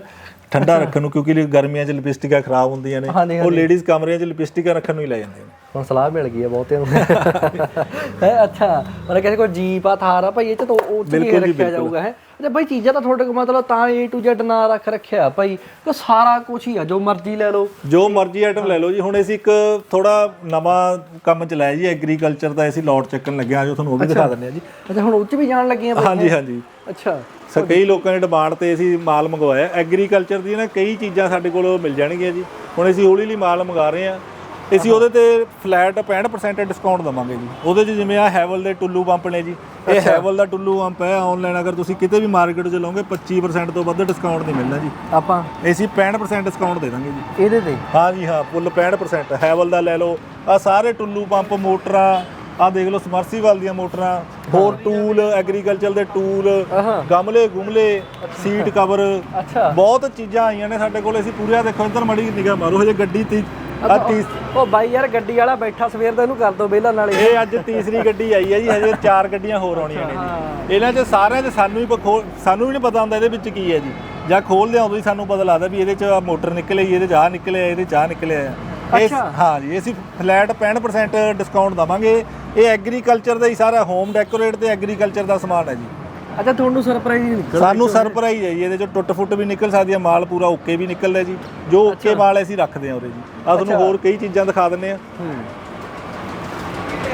ਠੰਡਾ ਰੱਖਣ ਨੂੰ ਕਿਉਂਕਿ ਗਰਮੀਆਂ 'ਚ ਲਿਪਸਟਿਕਾਂ ਖਰਾਬ ਹੁੰਦੀਆਂ ਨੇ। ਹਾਂਜੀ, ਉਹ ਲੇਡੀਜ਼ ਕਮਰਿਆਂ 'ਚ ਲਿਪਸਟਿਕਾਂ ਰੱਖਣ ਨੂੰ ਹੀ ਲੈ ਜਾਂਦੇ ਨੇ। ਹੁਣ ਸਲਾਹ ਮਿਲ ਗਈ ਹੈ ਬਹੁਤਿਆਂ ਨੂੰ। ਹੈ ਅੱਛਾ। ਮਤਲਬ ਕਿਸੇ ਕੋਈ ਜੀਪ ਆ ਥਾਰ ਆ ਭਾਈ ਇਹ ਚ ਤਾਂ ਉਹ ਚ ਵੀ ਇਹ ਰੱਖਿਆ ਜਾਊਗਾ ਹੈ? ਅੱਛਾ ਭਾਈ ਚੀਜ਼ਾਂ ਤਾਂ ਤੁਹਾਡੇ ਕੋਲ ਮਤਲਬ ਤਾਂ A to Z ਨਾਂ ਰੱਖ ਰੱਖਿਆ ਭਾਈ ਕਿ ਸਾਰਾ ਕੁਝ ਹੀ ਆ ਜੋ ਮਰਜ਼ੀ ਲੈ ਲਓ। ਜੋ ਮਰਜ਼ੀ ਆਈਟਮ ਲੈ ਲਓ ਜੀ ਹੁਣ ਅਸੀਂ ਇੱਕ ਥੋੜਾ ਨਵਾਂ ਕੰਮ ਚਲਾਇਆ ਜੀ ਐਗਰੀਕਲਚਰ ਦਾ ਅਸੀਂ ਲੋਟ ਚੱਕਣ ਲੱਗੇ ਆ ਜੋ ਤੁਹਾਨੂੰ ਉਹ ਵੀ ਦਿਖਾ ਦਿੰਦੇ ਆ ਜੀ। ਅੱਛਾ ਹੁਣ ਉਹ ਚ ਵੀ ਜਾਣ ਲੱਗੇ ਆ ਭਾਈ? ਹਾਂਜੀ ਹਾਂਜੀ। ਅੱਛਾ। ਸੋ ਕਈ ਲੋਕਾਂ ਦੀ ਡਿਮਾਂਡ ਤੇ ਅਸੀਂ ਮਾਲ ਮੰਗਵਾਇਆ। ਐਗਰੀਕਲਚਰ ਦੀ ਨਾ ਕਈ ਚੀਜ਼ਾਂ ਸਾਡੇ ਕੋਲ ਮਿਲ ਜਾਣਗੀਆਂ ਜੀ। ਹੁਣ ਅਸੀਂ ਹੌਲੀ ਹੌਲੀ ਮਾਲ ਮੰਗਾ ਰਹੇ ਹਾਂ। ਅਸੀਂ ਉਹਦੇ ਤੇ ਫਲੈਟ 65% ਡਿਸਕਾਊਂਟ ਦਵਾਂਗੇ ਜੀ। ਉਹਦੇ 'ਚ ਜਿਵੇਂ ਆ ਹੈਵਲ ਦੇ ਟੁੱਲੂ ਪੰਪ ਨੇ ਜੀ। ਇਹ ਹੈਵਲ ਦਾ ਟੁੱਲੂ ਪੰਪ ਹੈ ਆਨਲਾਈਨ ਅਗਰ ਤੁਸੀਂ ਕਿਤੇ ਵੀ ਮਾਰਕੀਟ 'ਚ ਲਓਗੇ 25% ਤੋਂ ਵੱਧ ਡਿਸਕਾਊਂਟ ਨਹੀਂ ਮਿਲਣਾ ਜੀ। ਆਪਾਂ? ਅਸੀਂ 65% ਡਿਸਕਾਊਂਟ ਦੇ ਦਾਂਗੇ ਜੀ। ਇਹਦੇ ਤੇ? ਹਾਂ ਜੀ ਹਾਂ ਫੁੱਲ 65% ਹੈਵਲ ਦਾ ਲੈ ਲਓ। ਆ ਸਾਰੇ ਟੁੱਲੂ ਪੰਪ ਮੋਟਰਾਂ ਆ ਦੇਖ ਲਓ ਸਮਰਸੀਬਲ ਦੀਆਂ ਮੋਟਰਾਂ ਹੋਰ ਟੂਲ ਐਗਰੀਕਲਚਰ ਦੇ ਟੂਲ ਗਮਲੇ ਗੁਮਲੇ ਸੀਟ ਕਵਰ ਅੱਛਾ। ਬਹੁਤ ਚੀਜ਼ਾਂ ਆਈਆਂ ਨੇ ਸਾਡੇ ਕੋਲ ਅਸੀਂ ਪੂਰੀਆਂ ਦੇਖੋ ਇੱਧਰ ਮੜੀ ਨਿਗਾਹ ਮਾਰੋ ਹਜੇ ਗੱਡੀ ਤੀ ਆ ਉਹ ਬਾਈ ਯਾਰ ਗੱਡੀ ਵਾਲਾ ਬੈਠਾ ਸਵੇਰ ਦਾ ਇਹਨੂੰ ਕਰ ਦੋ ਵਿਹਲਾ ਨਾਲੇ। ਇਹ ਅੱਜ ਤੀਸਰੀ ਗੱਡੀ ਆਈ ਹੈ ਜੀ ਹਜੇ ਚਾਰ ਗੱਡੀਆਂ ਹੋਰ ਆਉਣੀਆਂ ਨੇ ਜੀ। ਇਹਨਾਂ 'ਚ ਸਾਰਿਆਂ 'ਚ ਸਾਨੂੰ ਹੀ ਸਾਨੂੰ ਵੀ ਨਹੀਂ ਪਤਾ ਹੁੰਦਾ ਇਹਦੇ ਵਿੱਚ ਕੀ ਹੈ ਜੀ। ਜਾਂ ਖੋਲਦੇ ਆ ਉਦੋਂ ਹੀ ਸਾਨੂੰ ਪਤਾ ਲੱਗਦਾ ਵੀ ਇਹਦੇ 'ਚ ਮੋਟਰ ਨਿਕਲੇ ਇਹਦੇ 'ਚ ਆਹ ਨਿਕਲਿਆ ਇਹਦੇ 'ਚ ਆਹ ਨਿਕਲਿਆ ਇਸ ਹਾਂ ਜੀ ਅਸੀਂ ਫਲੈਟ 65% ਡਿਸਕਾਊਂਟ ਦਵਾਂਗੇ। ਇਹ ਐਗਰੀਕਲਚਰ ਦਾ ਹੀ ਸਾਰਾ ਹੋਮ ਡੈਕੋਰੇਟ ਤੇ ਐਗਰੀਕਲਚਰ ਦਾ ਸਮਾਨ ਹੈ ਜੀ। ਅੱਛਾ ਤੁਹਾਨੂੰ ਸਰਪ੍ਰਾਈਜ਼ ਨਹੀਂ ਨਿਕਲ ਸਾਨੂੰ ਸਰਪ੍ਰਾਈਜ਼ ਹੈ ਜੀ ਇਹਦੇ ਚੋਂ ਟੁੱਟ ਫੁੱਟ ਵੀ ਨਿਕਲ ਸਕਦੀ ਹੈ ਮਾਲ ਪੂਰਾ ਓਕੇ ਵੀ ਨਿਕਲਦਾ ਜੀ। ਜੋ ਓਕੇ ਮਾਲ ਅਸੀਂ ਰੱਖਦੇ ਹਾਂ ਉਹਦੇ ਜੀ। ਆ ਤੁਹਾਨੂੰ ਹੋਰ ਕਈ ਚੀਜ਼ਾਂ ਦਿਖਾ ਦਿੰਨੇ ਆ ਹੂੰ।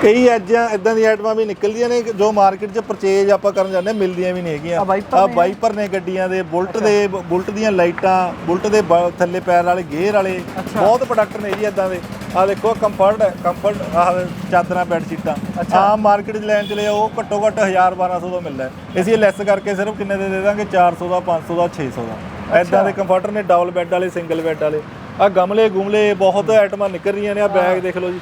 ਕਈ ਐਜਾਂ ਇਦਾਂ ਦੀਆਂ ਆਈਟਮਾਂ ਵੀ ਨਿਕਲਦੀਆਂ ਨੇ ਜੋ ਮਾਰਕੀਟ 'ਚ ਪਰਚੇਜ ਆਪਾਂ ਕਰਨ ਜਾਂਦੇ ਮਿਲਦੀਆਂ ਵੀ ਨਹੀਂ ਹੈਗੀਆਂ। ਆ ਵਾਈਪਰ ਨੇ। ਗੱਡੀਆਂ ਦੇ ਬੁਲਟ ਦੇ ਬੁਲਟ ਦੀਆਂ ਲਾਈਟਾਂ ਬੁਲਟ ਦੇ ਥੱਲੇ ਪੈਰ ਵਾਲੇ ਗੇਅਰ ਵਾਲੇ ਬਹੁਤ ਪ੍ਰੋਡਕਟ ਨੇ ਜੀ ਇਦਾਂ ਦੇ। ਆ ਦੇਖੋ ਕੰਫਰਟ ਹੈ ਕੰਫਰਟ ਆਹ ਚਾਦਰਾਂ ਬੈੱਡ ਸ਼ੀਟਾਂ ਆਮ ਮਾਰਕੀਟ 'ਚ ਲੈਣ ਚਲੇ ਉਹ ਘੱਟੋ ਘੱਟ 1000 1200 ਦਾ ਮਿਲਦਾ ਹੈ। ਅਸੀਂ ਲੈਸ ਕਰਕੇ ਸਿਰਫ ਕਿੰਨੇ ਦੇ ਦੇ ਦਾਂਗੇ? 400 ਦਾ 500 ਦਾ 600 ਦਾ। ਐਦਾਂ ਦੇ ਕੰਫਰਟਰ ਨੇ ਡਬਲ ਬੈੱਡ ਵਾਲੇ ਸਿੰਗਲ ਬੈੱਡ ਵਾਲੇ। ਆ ਗਮਲੇ ਗੁਮਲੇ ਬਹੁਤ ਆਈਟਮਾਂ ਨਿਕਲ ਰਹੀਆਂ ਨੇ ਆ ਬੈਗ ਦੇਖ ਲਓ ਜੀ।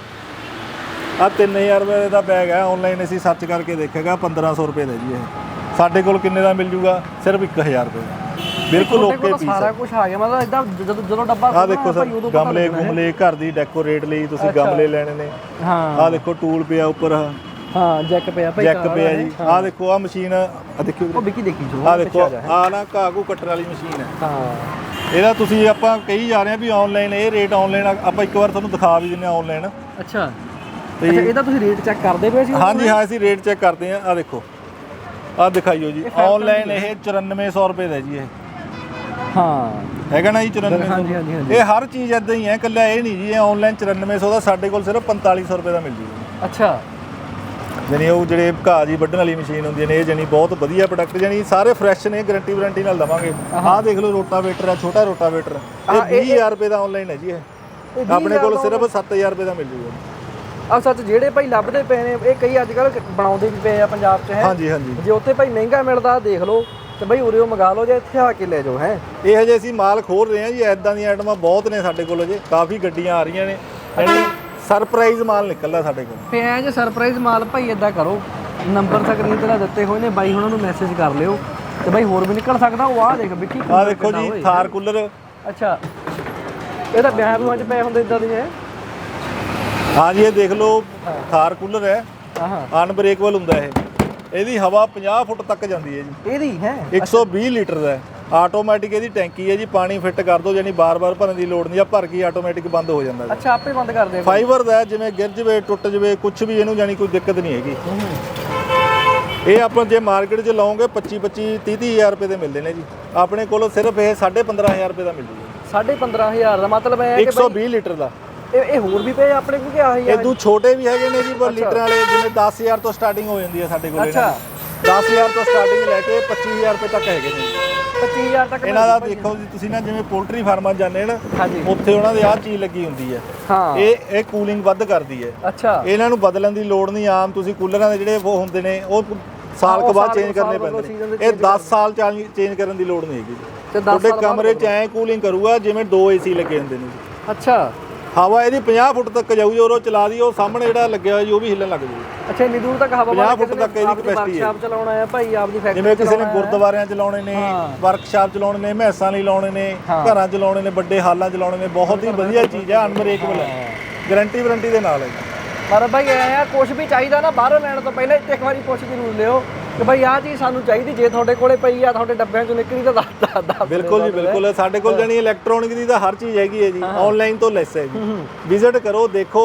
ਆ 3000 ਰੁਪਏ ਦਾ ਬੈਗ ਹੈ ਆਨਲਾਈਨ ਅਸੀਂ ਸਰਚ ਕਰਕੇ ਦੇਖੇਗਾ 1500 ਰੁਪਏ ਦਾ ਜੀ ਇਹ। ਸਾਡੇ ਕੋਲ ਕਿੰਨੇ ਦਾ ਮਿਲ ਜੂਗਾ? ਸਿਰਫ 1000 ਰੁਪਏ। ਦਾ ਬਿਲਕੁਲ ਓਕੇ ਪੀਸ ਸਾਰਾ ਕੁਝ ਆ ਗਿਆ ਮਤਲਬ ਇਦਾਂ ਜਦੋਂ ਜਦੋਂ ਡੱਬਾ ਆ ਦੇਖੋ ਸਰ ਗਮਲੇ। ਗੁਮਲੇ ਘਰ ਦੀ ਡੈਕੋਰੇਟ ਲਈ ਤੁਸੀਂ ਗਮਲੇ ਲੈਣੇ ਨੇ। ਹਾਂ। ਆ ਦੇਖੋ ਟੂਲ ਪਿਆ ਉੱਪਰ। ਹਾਂ ਜੈਕ ਪਿਆ ਭਾਈ ਜੈਕ ਪਿਆ। ਜੀ। ਆ ਦੇਖੋ ਆ ਮਸ਼ੀਨ ਆ। ਦੇਖਿਓ ਉਹ ਵਿੱਕੀ ਦੇਖੀ ਜੋ ਆ ਦੇਖੋ ਆ ਨਾ ਘਾਗੂ ਕੱਟਣ ਵਾਲੀ ਮਸ਼ੀਨ ਹੈ ਹਾਂ। ਇਹਦਾ ਤੁਸੀਂ ਆਪਾਂ ਕਹੀ ਜਾ ਰਹੇ ਆ ਵੀ ਆਨਲਾਈਨ ਇਹ ਰੇਟ ਆਨਲਾਈਨ ਆਪਾਂ ਇੱਕ ਵਾਰ ਤੁਹਾਨੂੰ ਦਿਖਾ ਵੀ ਦਿੰਨੇ ਆਨਲਾਈਨ ਅੱਛਾ। ਤੇ ਅੱਛਾ ਇਹਦਾ ਤੁਸੀਂ ਰੇਟ ਚੈੱਕ ਕਰਦੇ ਪਏ ਸੀ ਹਾਂਜੀ ਹਾਂ ਅਸੀਂ ਰੇਟ ਚੈੱਕ ਕਰਦੇ ਆ ਆ ਦੇਖੋ। ਆ ਦਿਖਾਈਓ ਜੀ। ਆਨਲਾਈਨ ਇਹ 9400 ਰੁਪਏ ਦਾ ਜੀ ਇਹ। ਹਾਂ। ਹੈਗਾ ਨਾ ਜੀ 9400 ਹਾਂਜੀ ਹਾਂਜੀ ਹਾਂਜੀ ਇਹ ਹਰ ਚੀਜ਼ ਇਦਾਂ ਹੀ ਹੈ ਇਕੱਲਾ ਇਹ ਨਹੀਂ ਜੀ ਇਹ ਆਨਲਾਈਨ 9400 ਦਾ ਸਾਡੇ ਕੋਲ ਸਿਰਫ 4500 ਰੁਪਏ ਦਾ ਮਿਲ ਜੂਗਾ। ਅੱਛਾ। ਜਾਨੀ ਉਹ ਜਿਹੜੇ ਘਾਹ ਜੀ ਵੱਢਣ ਵਾਲੀ ਮਸ਼ੀਨ ਹੁੰਦੀ ਨੇ ਇਹ ਜਾਨੀ ਬਹੁਤ ਵਧੀਆ ਪ੍ਰੋਡਕਟ ਜਾਨੀ ਸਾਰੇ ਫਰੈਸ਼ ਨੇ ਗਾਰੰਟੀ ਵਾਰੰਟੀ ਨਾਲ ਦਵਾਂਗੇ। ਆਹ ਦੇਖ ਲਓ ਰੋਟਾਵੇਟਰ ਆ ਛੋਟਾ ਰੋਟਾਵੇਟਰ ਇਹ 20000 ਰੁਪਏ ਦਾ ਆਨਲਾਈਨ ਹੈ ਜੀ ਇਹ। ਆਪਣੇ ਕੋਲ ਸਿਰਫ 7000 ਰੁਪਏ ਦਾ ਮਿਲ ਜੂਗਾ। ਆ ਸੱਚ ਜਿਹੜੇ ਭਾਈ ਲੱਭਦੇ ਪਏ ਨੇ ਇਹ ਕਈ ਅੱਜ ਕੱਲ ਬਣਾਉਂਦੇ ਵੀ ਪਏ ਆ ਪੰਜਾਬ 'ਚ ਹੈ। ਹਾਂਜੀ ਹਾਂਜੀ। ਜੇ ਉੱਥੇ ਭਾਈ ਮਹਿੰਗਾ ਮਿਲਦਾ ਦੇਖ ਲਓ ਤੇ ਭਾਈ ਉਰਿਓ ਮੰਗਾ ਲਓ ਜੇ ਇੱਥੇ ਆ ਕੇ ਲੈ ਜਾਓ ਹੈ। ਇਹ ਹਜੇ ਅਸੀਂ ਮਾਲ ਖੋਲ ਰਹੇ ਹਾਂ ਜੀ ਐਦਾਂ ਦੀਆਂ ਆਈਟਮਾਂ ਬਹੁਤ ਨੇ ਸਾਡੇ ਕੋਲ ਅਜੇ ਕਾਫੀ ਗੱਡੀਆਂ ਆ ਰਹੀਆਂ ਨੇ। ਯਾਨੀ ਸਰਪ੍ਰਾਈਜ਼ ਮਾਲ ਨਿਕਲਦਾ ਸਾਡੇ ਕੋਲ। ਤੇ ਐ ਜੇ ਸਰਪ੍ਰਾਈਜ਼ ਮਾਲ ਭਾਈ ਇਦਾਂ ਕਰੋ ਨੰਬਰ ਸਕਰੀਨ ਤੇ ਦਿੱਤੇ ਹੋਏ ਨੇ ਬਾਈ ਉਹਨਾਂ ਨੂੰ ਮੈਸੇਜ ਕਰ ਲਿਓ ਤੇ ਭਾਈ ਹੋਰ ਵੀ ਨਿਕਲ ਸਕਦਾ ਉਹ ਆ ਦੇਖ ਵਿੱਕੀ ਆ ਦੇਖੋ ਜੀ ਥਾਰ ਕੂਲਰ। ਅੱਛਾ ਇਹ ਤਾਂ ਵਿਆਹ ਵਿਆਹਾਂ 'ਚ ਪਏ ਹੁੰਦੇ ਇਦਾਂ ਦੀਆਂ ਹਾਂ। ਜੀ ਇਹ ਦੇਖ ਲਓ ਥਾਰ ਕੂਲਰ ਹੈ। ਆਹਾਂ। ਅਨਬ੍ਰੇਕੇਬਲ ਹੁੰਦਾ ਇਹ। ਇਹਦੀ ਹਵਾ 50 ਫੁੱਟ ਤੱਕ ਜਾਂਦੀ ਹੈ ਜੀ। ਇਹਦੀ ਹੈ? 120 ਲੀਟਰ ਦਾ ਹੈ। ਆਟੋਮੈਟਿਕ ਇਹਦੀ ਟੈਂਕੀ ਹੈ ਜੀ ਪਾਣੀ ਫਿੱਟ ਕਰ ਦਿਓ ਯਾਨੀ ਬਾਰ-ਬਾਰ ਭਰਨ ਦੀ ਲੋੜ ਨਹੀਂ ਆ ਭਰ ਕੇ ਆਟੋਮੈਟਿਕ ਬੰਦ ਹੋ ਜਾਂਦਾ ਅੱਛਾ ਆਪੇ ਬੰਦ ਕਰ ਦੇ ਫਾਈਬਰ ਦਾ ਹੈ, ਜਿਵੇਂ ਗਿਰ ਜਵੇ ਟੁੱਟ ਜਵੇ ਕੁਝ ਵੀ ਇਹਨੂੰ ਯਾਨੀ ਕੋਈ ਦਿੱਕਤ ਨਹੀਂ ਹੈਗੀ। ਇਹ ਆਪਾਂ ਜੇ ਮਾਰਕੀਟ 'ਚ ਲਾਓਗੇ 25 25 30 ਹਜ਼ਾਰ ਰੁਪਏ ਦੇ ਮਿਲਦੇ ਨੇ ਜੀ। ਆਪਣੇ ਕੋਲੋਂ ਸਿਰਫ ਇਹ 15500 ਰੁਪਏ ਦਾ ਮਿਲ ਜੂਗਾ 15000 ਦਾ ਮਤਲਬ ਹੈ ਕਿ 120 ਲੀਟਰ ਦਾ। ਇਹ ਇਹ ਹੋਰ ਵੀ ਪਏ ਆਪਣੇ ਕੋਲ ਕਿ ਆਹੀ ਆ? ਇਦੋਂ ਛੋਟੇ ਵੀ ਹੈਗੇ ਨੇ ਜੀ ਪਰ ਲੀਟਰ ਵਾਲੇ ਜਿਵੇਂ 10000 ਤੋਂ ਸਟਾਰਟਿੰਗ ਹੋ ਜਾਂਦੀ ਹੈ ਸਾਡੇ ਕੋਲ ਅੱਛਾ। 10000 ਤੋਂ ਸਟਾਰਟਿੰਗ ਲੈ ਕੇ 25000 ਰੁਪਏ ਤੱਕ ਹੈਗੇ ਨੇ। 25000 ਤੱਕ ਇਹਨਾਂ ਦਾ ਦੇਖੋ ਜੀ ਤੁਸੀਂ ਨਾ ਜਿਵੇਂ ਪੋਲਟਰੀ ਫਾਰਮਾਂ ਜਾਂਦੇ ਨਾ ਉੱਥੇ ਉਹਨਾਂ ਦੇ ਆਹ ਚੀਜ਼ ਲੱਗੀ ਹੁੰਦੀ ਹੈ। ਹਾਂ। ਇਹ ਇਹ ਕੂਲਿੰਗ ਵੱਧ ਕਰਦੀ ਹੈ। ਅੱਛਾ। ਇਹਨਾਂ ਨੂੰ ਬਦਲਣ ਦੀ ਲੋੜ ਨਹੀਂ ਆਮ ਤੁਸੀਂ ਕੂਲਰਾਂ ਦੇ ਜਿਹੜੇ ਉਹ ਹੁੰਦੇ ਨੇ ਉਹ ਸਾਲ ਕੁ ਬਾਅਦ ਚੇਂਜ ਕਰਨੇ ਪੈਂਦੇ ਨੇ। ਦੇ ਇਹ 10 ਸਾਲ ਚੇਂਜ ਕਰਨ ਦੀ ਲੋੜ ਨਹੀਂ ਹੈਗੀ। ਤੇ 10 ਤੁਹਾਡੇ ਸਾਲ ਕਮਰੇ 'ਚ ਐ ਕੂਲਿੰਗ ਕਰੂਗਾ ਜਿਵੇਂ ਦੋ ਏਸੀ ਲੱਗੇ ਹੁੰਦੇ ਨੇ। ਅੱਛਾ। ਹਵਾ ਇਹਦੀ 50 ਫੁੱਟ ਤੱਕ ਜਾਊਗੀ ਔਰ ਉਹ ਚਲਾ ਦੀ ਉਹ ਸਾਹਮਣੇ ਜਿਹੜਾ ਲੱਗਿਆ ਹੋਇਆ ਜੀ ਉਹ ਵੀ ਹਿੱਲਣ ਲੱਗ ਜੂਗੀ ਅੱਛਾ ਇੰਨੀ ਦੂਰ ਤੱਕ ਹਵਾ 50 ਫੁੱਟ ਤੱਕ ਇਹਦੀ capacity ਹੈ। ਵਰਕਸ਼ਾਪ ਚਲਾਉਣਾ ਹੈ ਭਾਈ ਆਪਦੀ ਫੈਕਟਰੀ ਜਿਵੇਂ ਕਿਸੇ ਨੇ ਗੁਰਦੁਆਰਿਆਂ 'ਚ ਲਾਉਣੇ ਨੇ। ਵਰਕਸ਼ਾਪ 'ਚ ਲਾਉਣੇ ਨੇ ਮਹਿਸਾਂ ਲਈ ਲਾਉਣੇ ਨੇ। ਘਰਾਂ 'ਚ ਲਾਉਣੇ ਨੇ ਵੱਡੇ ਹਾਲਾਂ 'ਚ ਲਾਉਣੇ ਨੇ ਬਹੁਤ ਹੀ ਵਧੀਆ ਚੀਜ਼ ਹੈ ਅਨਬ੍ਰੇਕੇਬਲ ਹੈ ਗਾਰੰਟੀ ਵਾਰੰਟੀ ਦੇ ਨਾਲ ਹੈ ਜੀ। ਪਰ ਭਾਈ ਐ ਆ ਕੁਝ ਵੀ ਚਾਹੀਦਾ ਨਾ ਬਾਹਰੋਂ ਲੈਣ ਤੋਂ ਪਹਿਲਾਂ ਇੱਕ ਵਾਰੀ ਪੁੱਛ ਜ਼ਰੂਰ ਲਿਓ ਕਿ ਭਾਈ ਆਹ ਚੀਜ਼ ਸਾਨੂੰ ਚਾਹੀਦੀ ਜੇ ਤੁਹਾਡੇ ਕੋਲੇ ਪਈ ਆ ਤੁਹਾਡੇ ਡੱਬਿਆਂ ਚੋਂ ਨਿਕਲੀ ਤਾਂ ਦੱਸ ਦੱਸ ਬਿਲਕੁਲ ਜੀ ਬਿਲਕੁਲ। ਸਾਡੇ ਕੋਲ ਜਾਨੀ ਇਲੈਕਟ੍ਰੋਨਿਕ ਦੀ ਤਾਂ ਹਰ ਚੀਜ਼ ਹੈਗੀ ਹੈ ਜੀ ਆਨਲਾਈਨ ਤੋਂ ਲੈਸ ਹੈ ਜੀ। ਵਿਜ਼ਿਟ ਕਰੋ ਦੇਖੋ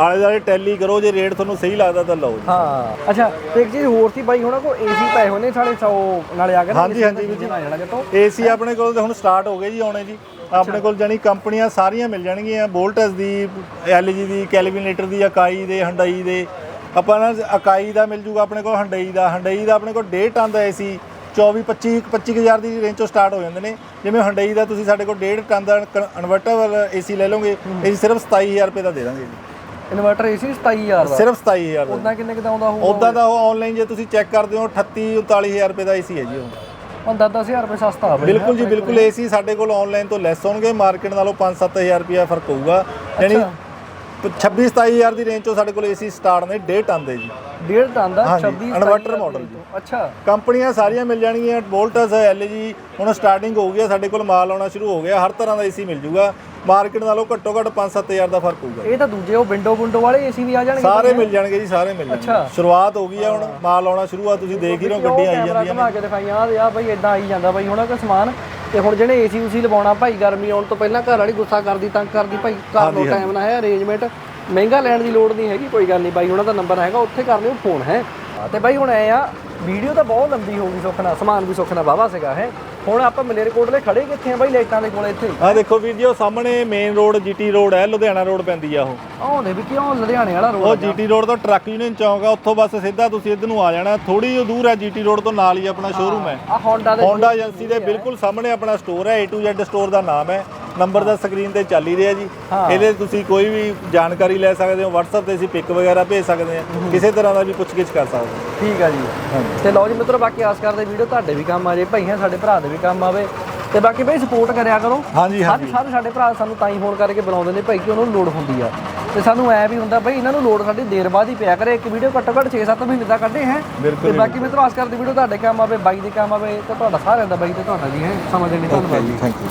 ਆਲੇ ਦਾਲੇ ਟੈਲੀ ਕਰੋ ਜੇ ਰੇਟ ਤੁਹਾਨੂੰ ਸਹੀ ਲੱਗਦਾ ਤਾਂ ਲਓ ਜੀ। ਹਾਂ। ਅੱਛਾ ਤੇ ਇੱਕ ਚੀਜ਼ ਹੋਰ ਸੀ ਬਾਈ ਉਹਨਾਂ ਕੋ ਏਸੀ ਪਏ ਨੇ ਸਾਡੇ 100 ਨਾਲੇ ਆ ਨਾ ਹਾਂਜੀ, ਹਾਂਜੀ ਵੀਰ ਜੀ। ਏਸੀ ਆਪਣੇ ਕੋਲ ਤਾਂ ਹੁਣ ਸਟਾਰਟ ਹੋ ਗਏ ਜੀ ਆਉਣੇ ਜੀ। ਆਪਣੇ ਕੋਲ ਜਾਨੀ ਕੰਪਨੀਆਂ ਸਾਰੀਆਂ ਮਿਲ ਜਾਣਗੀਆਂ ਵੋਲਟਸ ਦੀ LG ਦੀ ਕੈਲਵਿਨੇਟਰ ਦੀ ਅਕਾਈ ਦੇ ਹੰਡਈ ਦੇ। ਆਪਾਂ ਨਾ ਅਕਾਈ ਦਾ ਮਿਲ ਜੂਗਾ ਆਪਣੇ ਕੋਲ ਹੰਡਈ ਦਾ। ਹੰਡਈ ਦਾ ਆਪਣੇ ਕੋਲ 1.5 ਟਨ ਦਾ ਏਸੀ 24 25 25000 ਦੀ ਰੇਂਜ ਤੋਂ ਸਟਾਰਟ ਹੋ ਜਾਂਦੇ ਨੇ। ਜਿਵੇਂ ਹੰਡਈ ਦਾ ਤੁਸੀਂ ਸਾਡੇ ਕੋਲ 1.5 ਟਨ ਦਾ ਕਨਵਰਟੇਬਲ ਏਸੀ ਲੈ ਲਓਗੇ ਅਸੀਂ ਸਿਰਫ 27000 ਰੁਪਏ ਦਾ ਦੇ ਦਾਂਗੇ ਜੀ। ਇਨਵਰਟਰ ਏਸੀ 27000 ਦਾ। ਸਿਰਫ 27000 ਦਾ। ਉਦਾਂ ਕਿੰਨੇ ਕਿਦਾ ਆਉਂਦਾ ਹੋਊਗਾ? ਉਦਾਂ ਦਾ ਉਹ ਆਨਲਾਈਨ ਜੇ ਤੁਸੀਂ ਚੈੱਕ ਕਰਦੇ ਹੋ 38 39000 ਰੁਪਏ ਦਾ ਏਸੀ ਹੈ ਜੀ ਉਹ। 10-10000 ਰੁਪਏ ਸਸਤਾ ਆ ਬਈ। ਬਿਲਕੁਲ ਜੀ ਬਿਲਕੁਲ ਏਸੀ ਸਾਡੇ ਕੋਲ ਆਨਲਾਈਨ ਤੋਂ ਲੈਸ ਹੋਣਗੇ ਮਾਰਕੀਟ ਨਾਲੋਂ 5-7000 ਰੁਪਿਆ ਫ਼ਰਕ ਹੋਊਗਾ। ਯਾਨੀ 26-27000 ਦੀ ਰੇਂਜ ਤੋਂ ਸਾਡੇ ਕੋਲ ਏਸੀ ਸਟਾਰਟ ਨੇ 1.5 ਟਨ ਦੇ ਜੀ। ਡੇਢ ਟਨ ਦਾ? ਹਾਂਜੀ, 26 inverter model ਜੀ। ਅੱਛਾ। ਕੰਪਨੀਆਂ ਸਾਰੀਆਂ ਮਿਲ ਜਾਣਗੀਆਂ ਵੋਲਟਸ LG ਹੁਣ ਸਟਾਰਟਿੰਗ ਹੋ ਗਿਆ ਸਾਡੇ ਕੋਲ ਮਾਲ ਆਉਣਾ ਸ਼ੁਰੂ ਹੋ ਗਿਆ ਹਰ ਤਰ੍ਹਾਂ ਦਾ ਏਸੀ ਮਿਲ ਜੂਗਾ। ਮਾਰਕੀਟ ਨਾਲੋਂ ਘੱਟੋ ਘੱਟ 5-7000 ਦਾ ਫ਼ਰਕ ਹੋਊਗਾ। ਇਹ ਤਾਂ ਦੂਜੇ ਉਹ ਵਿੰਡੋ ਵਿੰਡੋ ਵਾਲੇ ਏਸੀ ਵੀ ਆ ਜਾਣਗੇ ਸਾਰੇ ਮਿਲ ਜਾਣਗੇ ਜੀ ਸਾਰੇ ਮਿਲ ਅੱਛਾ। ਜਾਣਗੇ ਸ਼ੁਰੂਆਤ ਹੋ ਗਈ ਹੈ ਹੁਣ ਮਾਲ ਆਉਣਾ ਸ਼ੁਰੂ ਆ ਤੁਸੀਂ ਦੇਖ ਹੀ ਰਹੇ ਹੋ ਗੱਡੀਆਂ ਆਈ ਜਾਂਦੀਆਂ ਨੇ। ਘੁਮਾ ਕੇ ਦਿਖਾਈਆਂ ਆ ਆ ਬਈ ਇਦਾਂ ਆਈ ਜਾਂਦਾ ਬਈ ਹੁਣ ਕੋ ਸਮਾਨ ਤੇ ਹੁਣ ਜਿਹੜੇ ਏਸੀ ਉਸੀ ਲਵਾਉਣਾ ਭਾਈ ਗਰਮੀ ਆਉਣ ਤੋਂ ਪਹਿਲਾਂ ਘਰ ਵਾਲੀ ਗੁੱਸਾ ਕਰਦੀ ਤੰਗ ਕਰਦੀ ਭਾਈ ਕਰ ਲਓ ਟਾਈਮ ਨਾਲ ਹੈ ਅਰੇਂਜਮੈਂਟ ਮਹਿੰਗਾ ਲੈਣ ਦੀ ਲੋੜ ਨਹੀਂ ਹੈਗੀ ਕੋਈ ਗੱਲ ਨਹੀਂ ਬਾਈ ਉਹਨਾਂ ਦਾ ਨੰਬਰ ਹੈਗਾ ਉੱਥੇ ਕਰ ਲਿਓ ਫੋਨ ਹੈ। ਤੇ ਬਾਈ ਹੁਣ ਐ ਆ ਵੀਡੀਓ ਤਾਂ ਬਹੁਤ ਲੰਬੀ ਹੋ ਗਈ ਸੁਖਣਾ ਸਮਾਨ ਵੀ ਸੁਖਣਾ ਵਾਵਾ ਸੀਗਾ ਹੈ। ਹੁਣ ਆਪਾਂ ਮਲੇਰਕੋਟਲੇ ਖੜੇ ਕਿੱਥੇ ਆ ਬਾਈ ਲਾਈਟਾਂ ਦੇ ਕੋਲ ਇੱਥੇ? ਆ ਦੇਖੋ ਵੀਰ ਜੀ ਉਹ ਸਾਹਮਣੇ ਮੇਨ ਰੋਡ ਜੀਟੀ ਰੋਡ ਹੈ ਲੁਧਿਆਣਾ ਰੋਡ ਪੈਂਦੀ ਆ ਉਹ। ਆਉਂਦੇ ਵੀ ਕਿਉਂ ਲੁਧਿਆਣੇ ਵਾਲਾ ਉਹ ਰੋਡ ਜੀਟੀ ਰੋਡ ਤੋਂ ਟਰੱਕ ਯੂਨੀਅਨ ਚੌਂਕ ਆ ਉੱਥੋਂ ਬਸ ਸਿੱਧਾ ਤੁਸੀਂ ਇੱਧਰ ਨੂੰ ਆ ਜਾਣਾ ਥੋੜੀ ਜਿਹੀ ਦੂਰ ਹੈ ਜੀਟੀ ਰੋਡ ਤੋਂ ਨਾਲ ਹੀ ਆਪਣਾ ਸ਼ੋਰੂਮ ਹੈ। ਆ ਹੋਂਡਾ ਦੇ ਹੋਂਡਾ ਏਜੰਸੀ ਦੇ ਬਿਲਕੁਲ ਸਾਹਮਣੇ ਆਪਣਾ ਸਟੋਰ ਹੈ A to Z ਸਟੋਰ ਦਾ ਨਾਮ ਹੈ। ਨੰਬਰ ਦਾ ਸਕਰੀਨ ਤੇ ਚੱਲ ਹੀ ਰਿਹਾ ਜੀ। ਇਹਦੇ ਤੁਸੀਂ ਕੋਈ ਵੀ ਜਾਣਕਾਰੀ ਲੈ ਸਕਦੇ ਹੋ WhatsApp ਤੇ ਅਸੀਂ ਪਿਕ ਵਗੈਰਾ ਭੇਜ ਸਕਦੇ ਹਾਂ। ਕਿਸੇ ਤਰ੍ਹਾਂ ਦਾ ਵੀ ਪੁੱਛਗਿੱਛ ਕਰ ਸਕਦੇ ਹੋ। ਠੀਕ ਆ ਜੀ। ਤੇ ਲਓ ਜੀ ਮਿੱਤਰੋ ਬਾਕੀ ਆਸ ਕਰਦੇ ਵੀਡੀਓ ਤੁਹਾਡੇ ਵੀ ਕੰਮ ਆ ਜੇ ਭਾਈਆਂ ਸਾਡੇ ਭਰਾ ਦੇ ਵੀ ਕੰਮ ਆਵੇ। ਤੇ ਬਾਕੀ ਭਾਈ ਸਪੋਰਟ ਕਰਿਆ ਕਰੋ। ਹਾਂਜੀ ਸਾਰੇ ਸਾਰੇ ਸਾਡੇ ਭਰਾ ਸਾਨੂੰ ਤਾਂ ਹੀ ਫੋਨ ਕਰਕੇ ਬੁਲਾਉਂਦੇ ਨੇ ਭਾਈ ਕਿ ਉਹਨਾਂ ਨੂੰ ਲੋੜ ਹੁੰਦੀ ਆ। ਤੇ ਸਾਨੂੰ ਐ ਵੀ ਹੁੰਦਾ ਭਾਈ ਇਹਨਾਂ ਨੂੰ ਲੋੜ ਸਾਡੀ ਦੇਰ ਬਾਅਦ ਹੀ ਪਿਆ ਕਰੇ। ਇੱਕ ਵੀਡੀਓ ਘੱਟੋ ਘੱਟ 6-7 ਮਹੀਨੇ ਦਾ ਕੱਢੇ ਹੈ। ਤੇ ਬਾਕੀ ਮਿੱਤਰੋ ਆਸ ਕਰਦੇ ਵੀਡੀਓ ਤੁਹਾਡੇ ਕੰਮ ਆਵੇ ਬਾਈ ਦੇ ਕੰਮ ਆਵੇ ਤੇ ਤੁਹਾਡਾ ਸਾਰਿਆਂ ਦਾ ਬਾਈ ਤੇ ਤੁਹਾਡਾ ਵੀ ਹੈ। ਸਮਝਦੇ ਨਹੀਂ ਧੰਨਵਾਦ ਜੀ। Thank you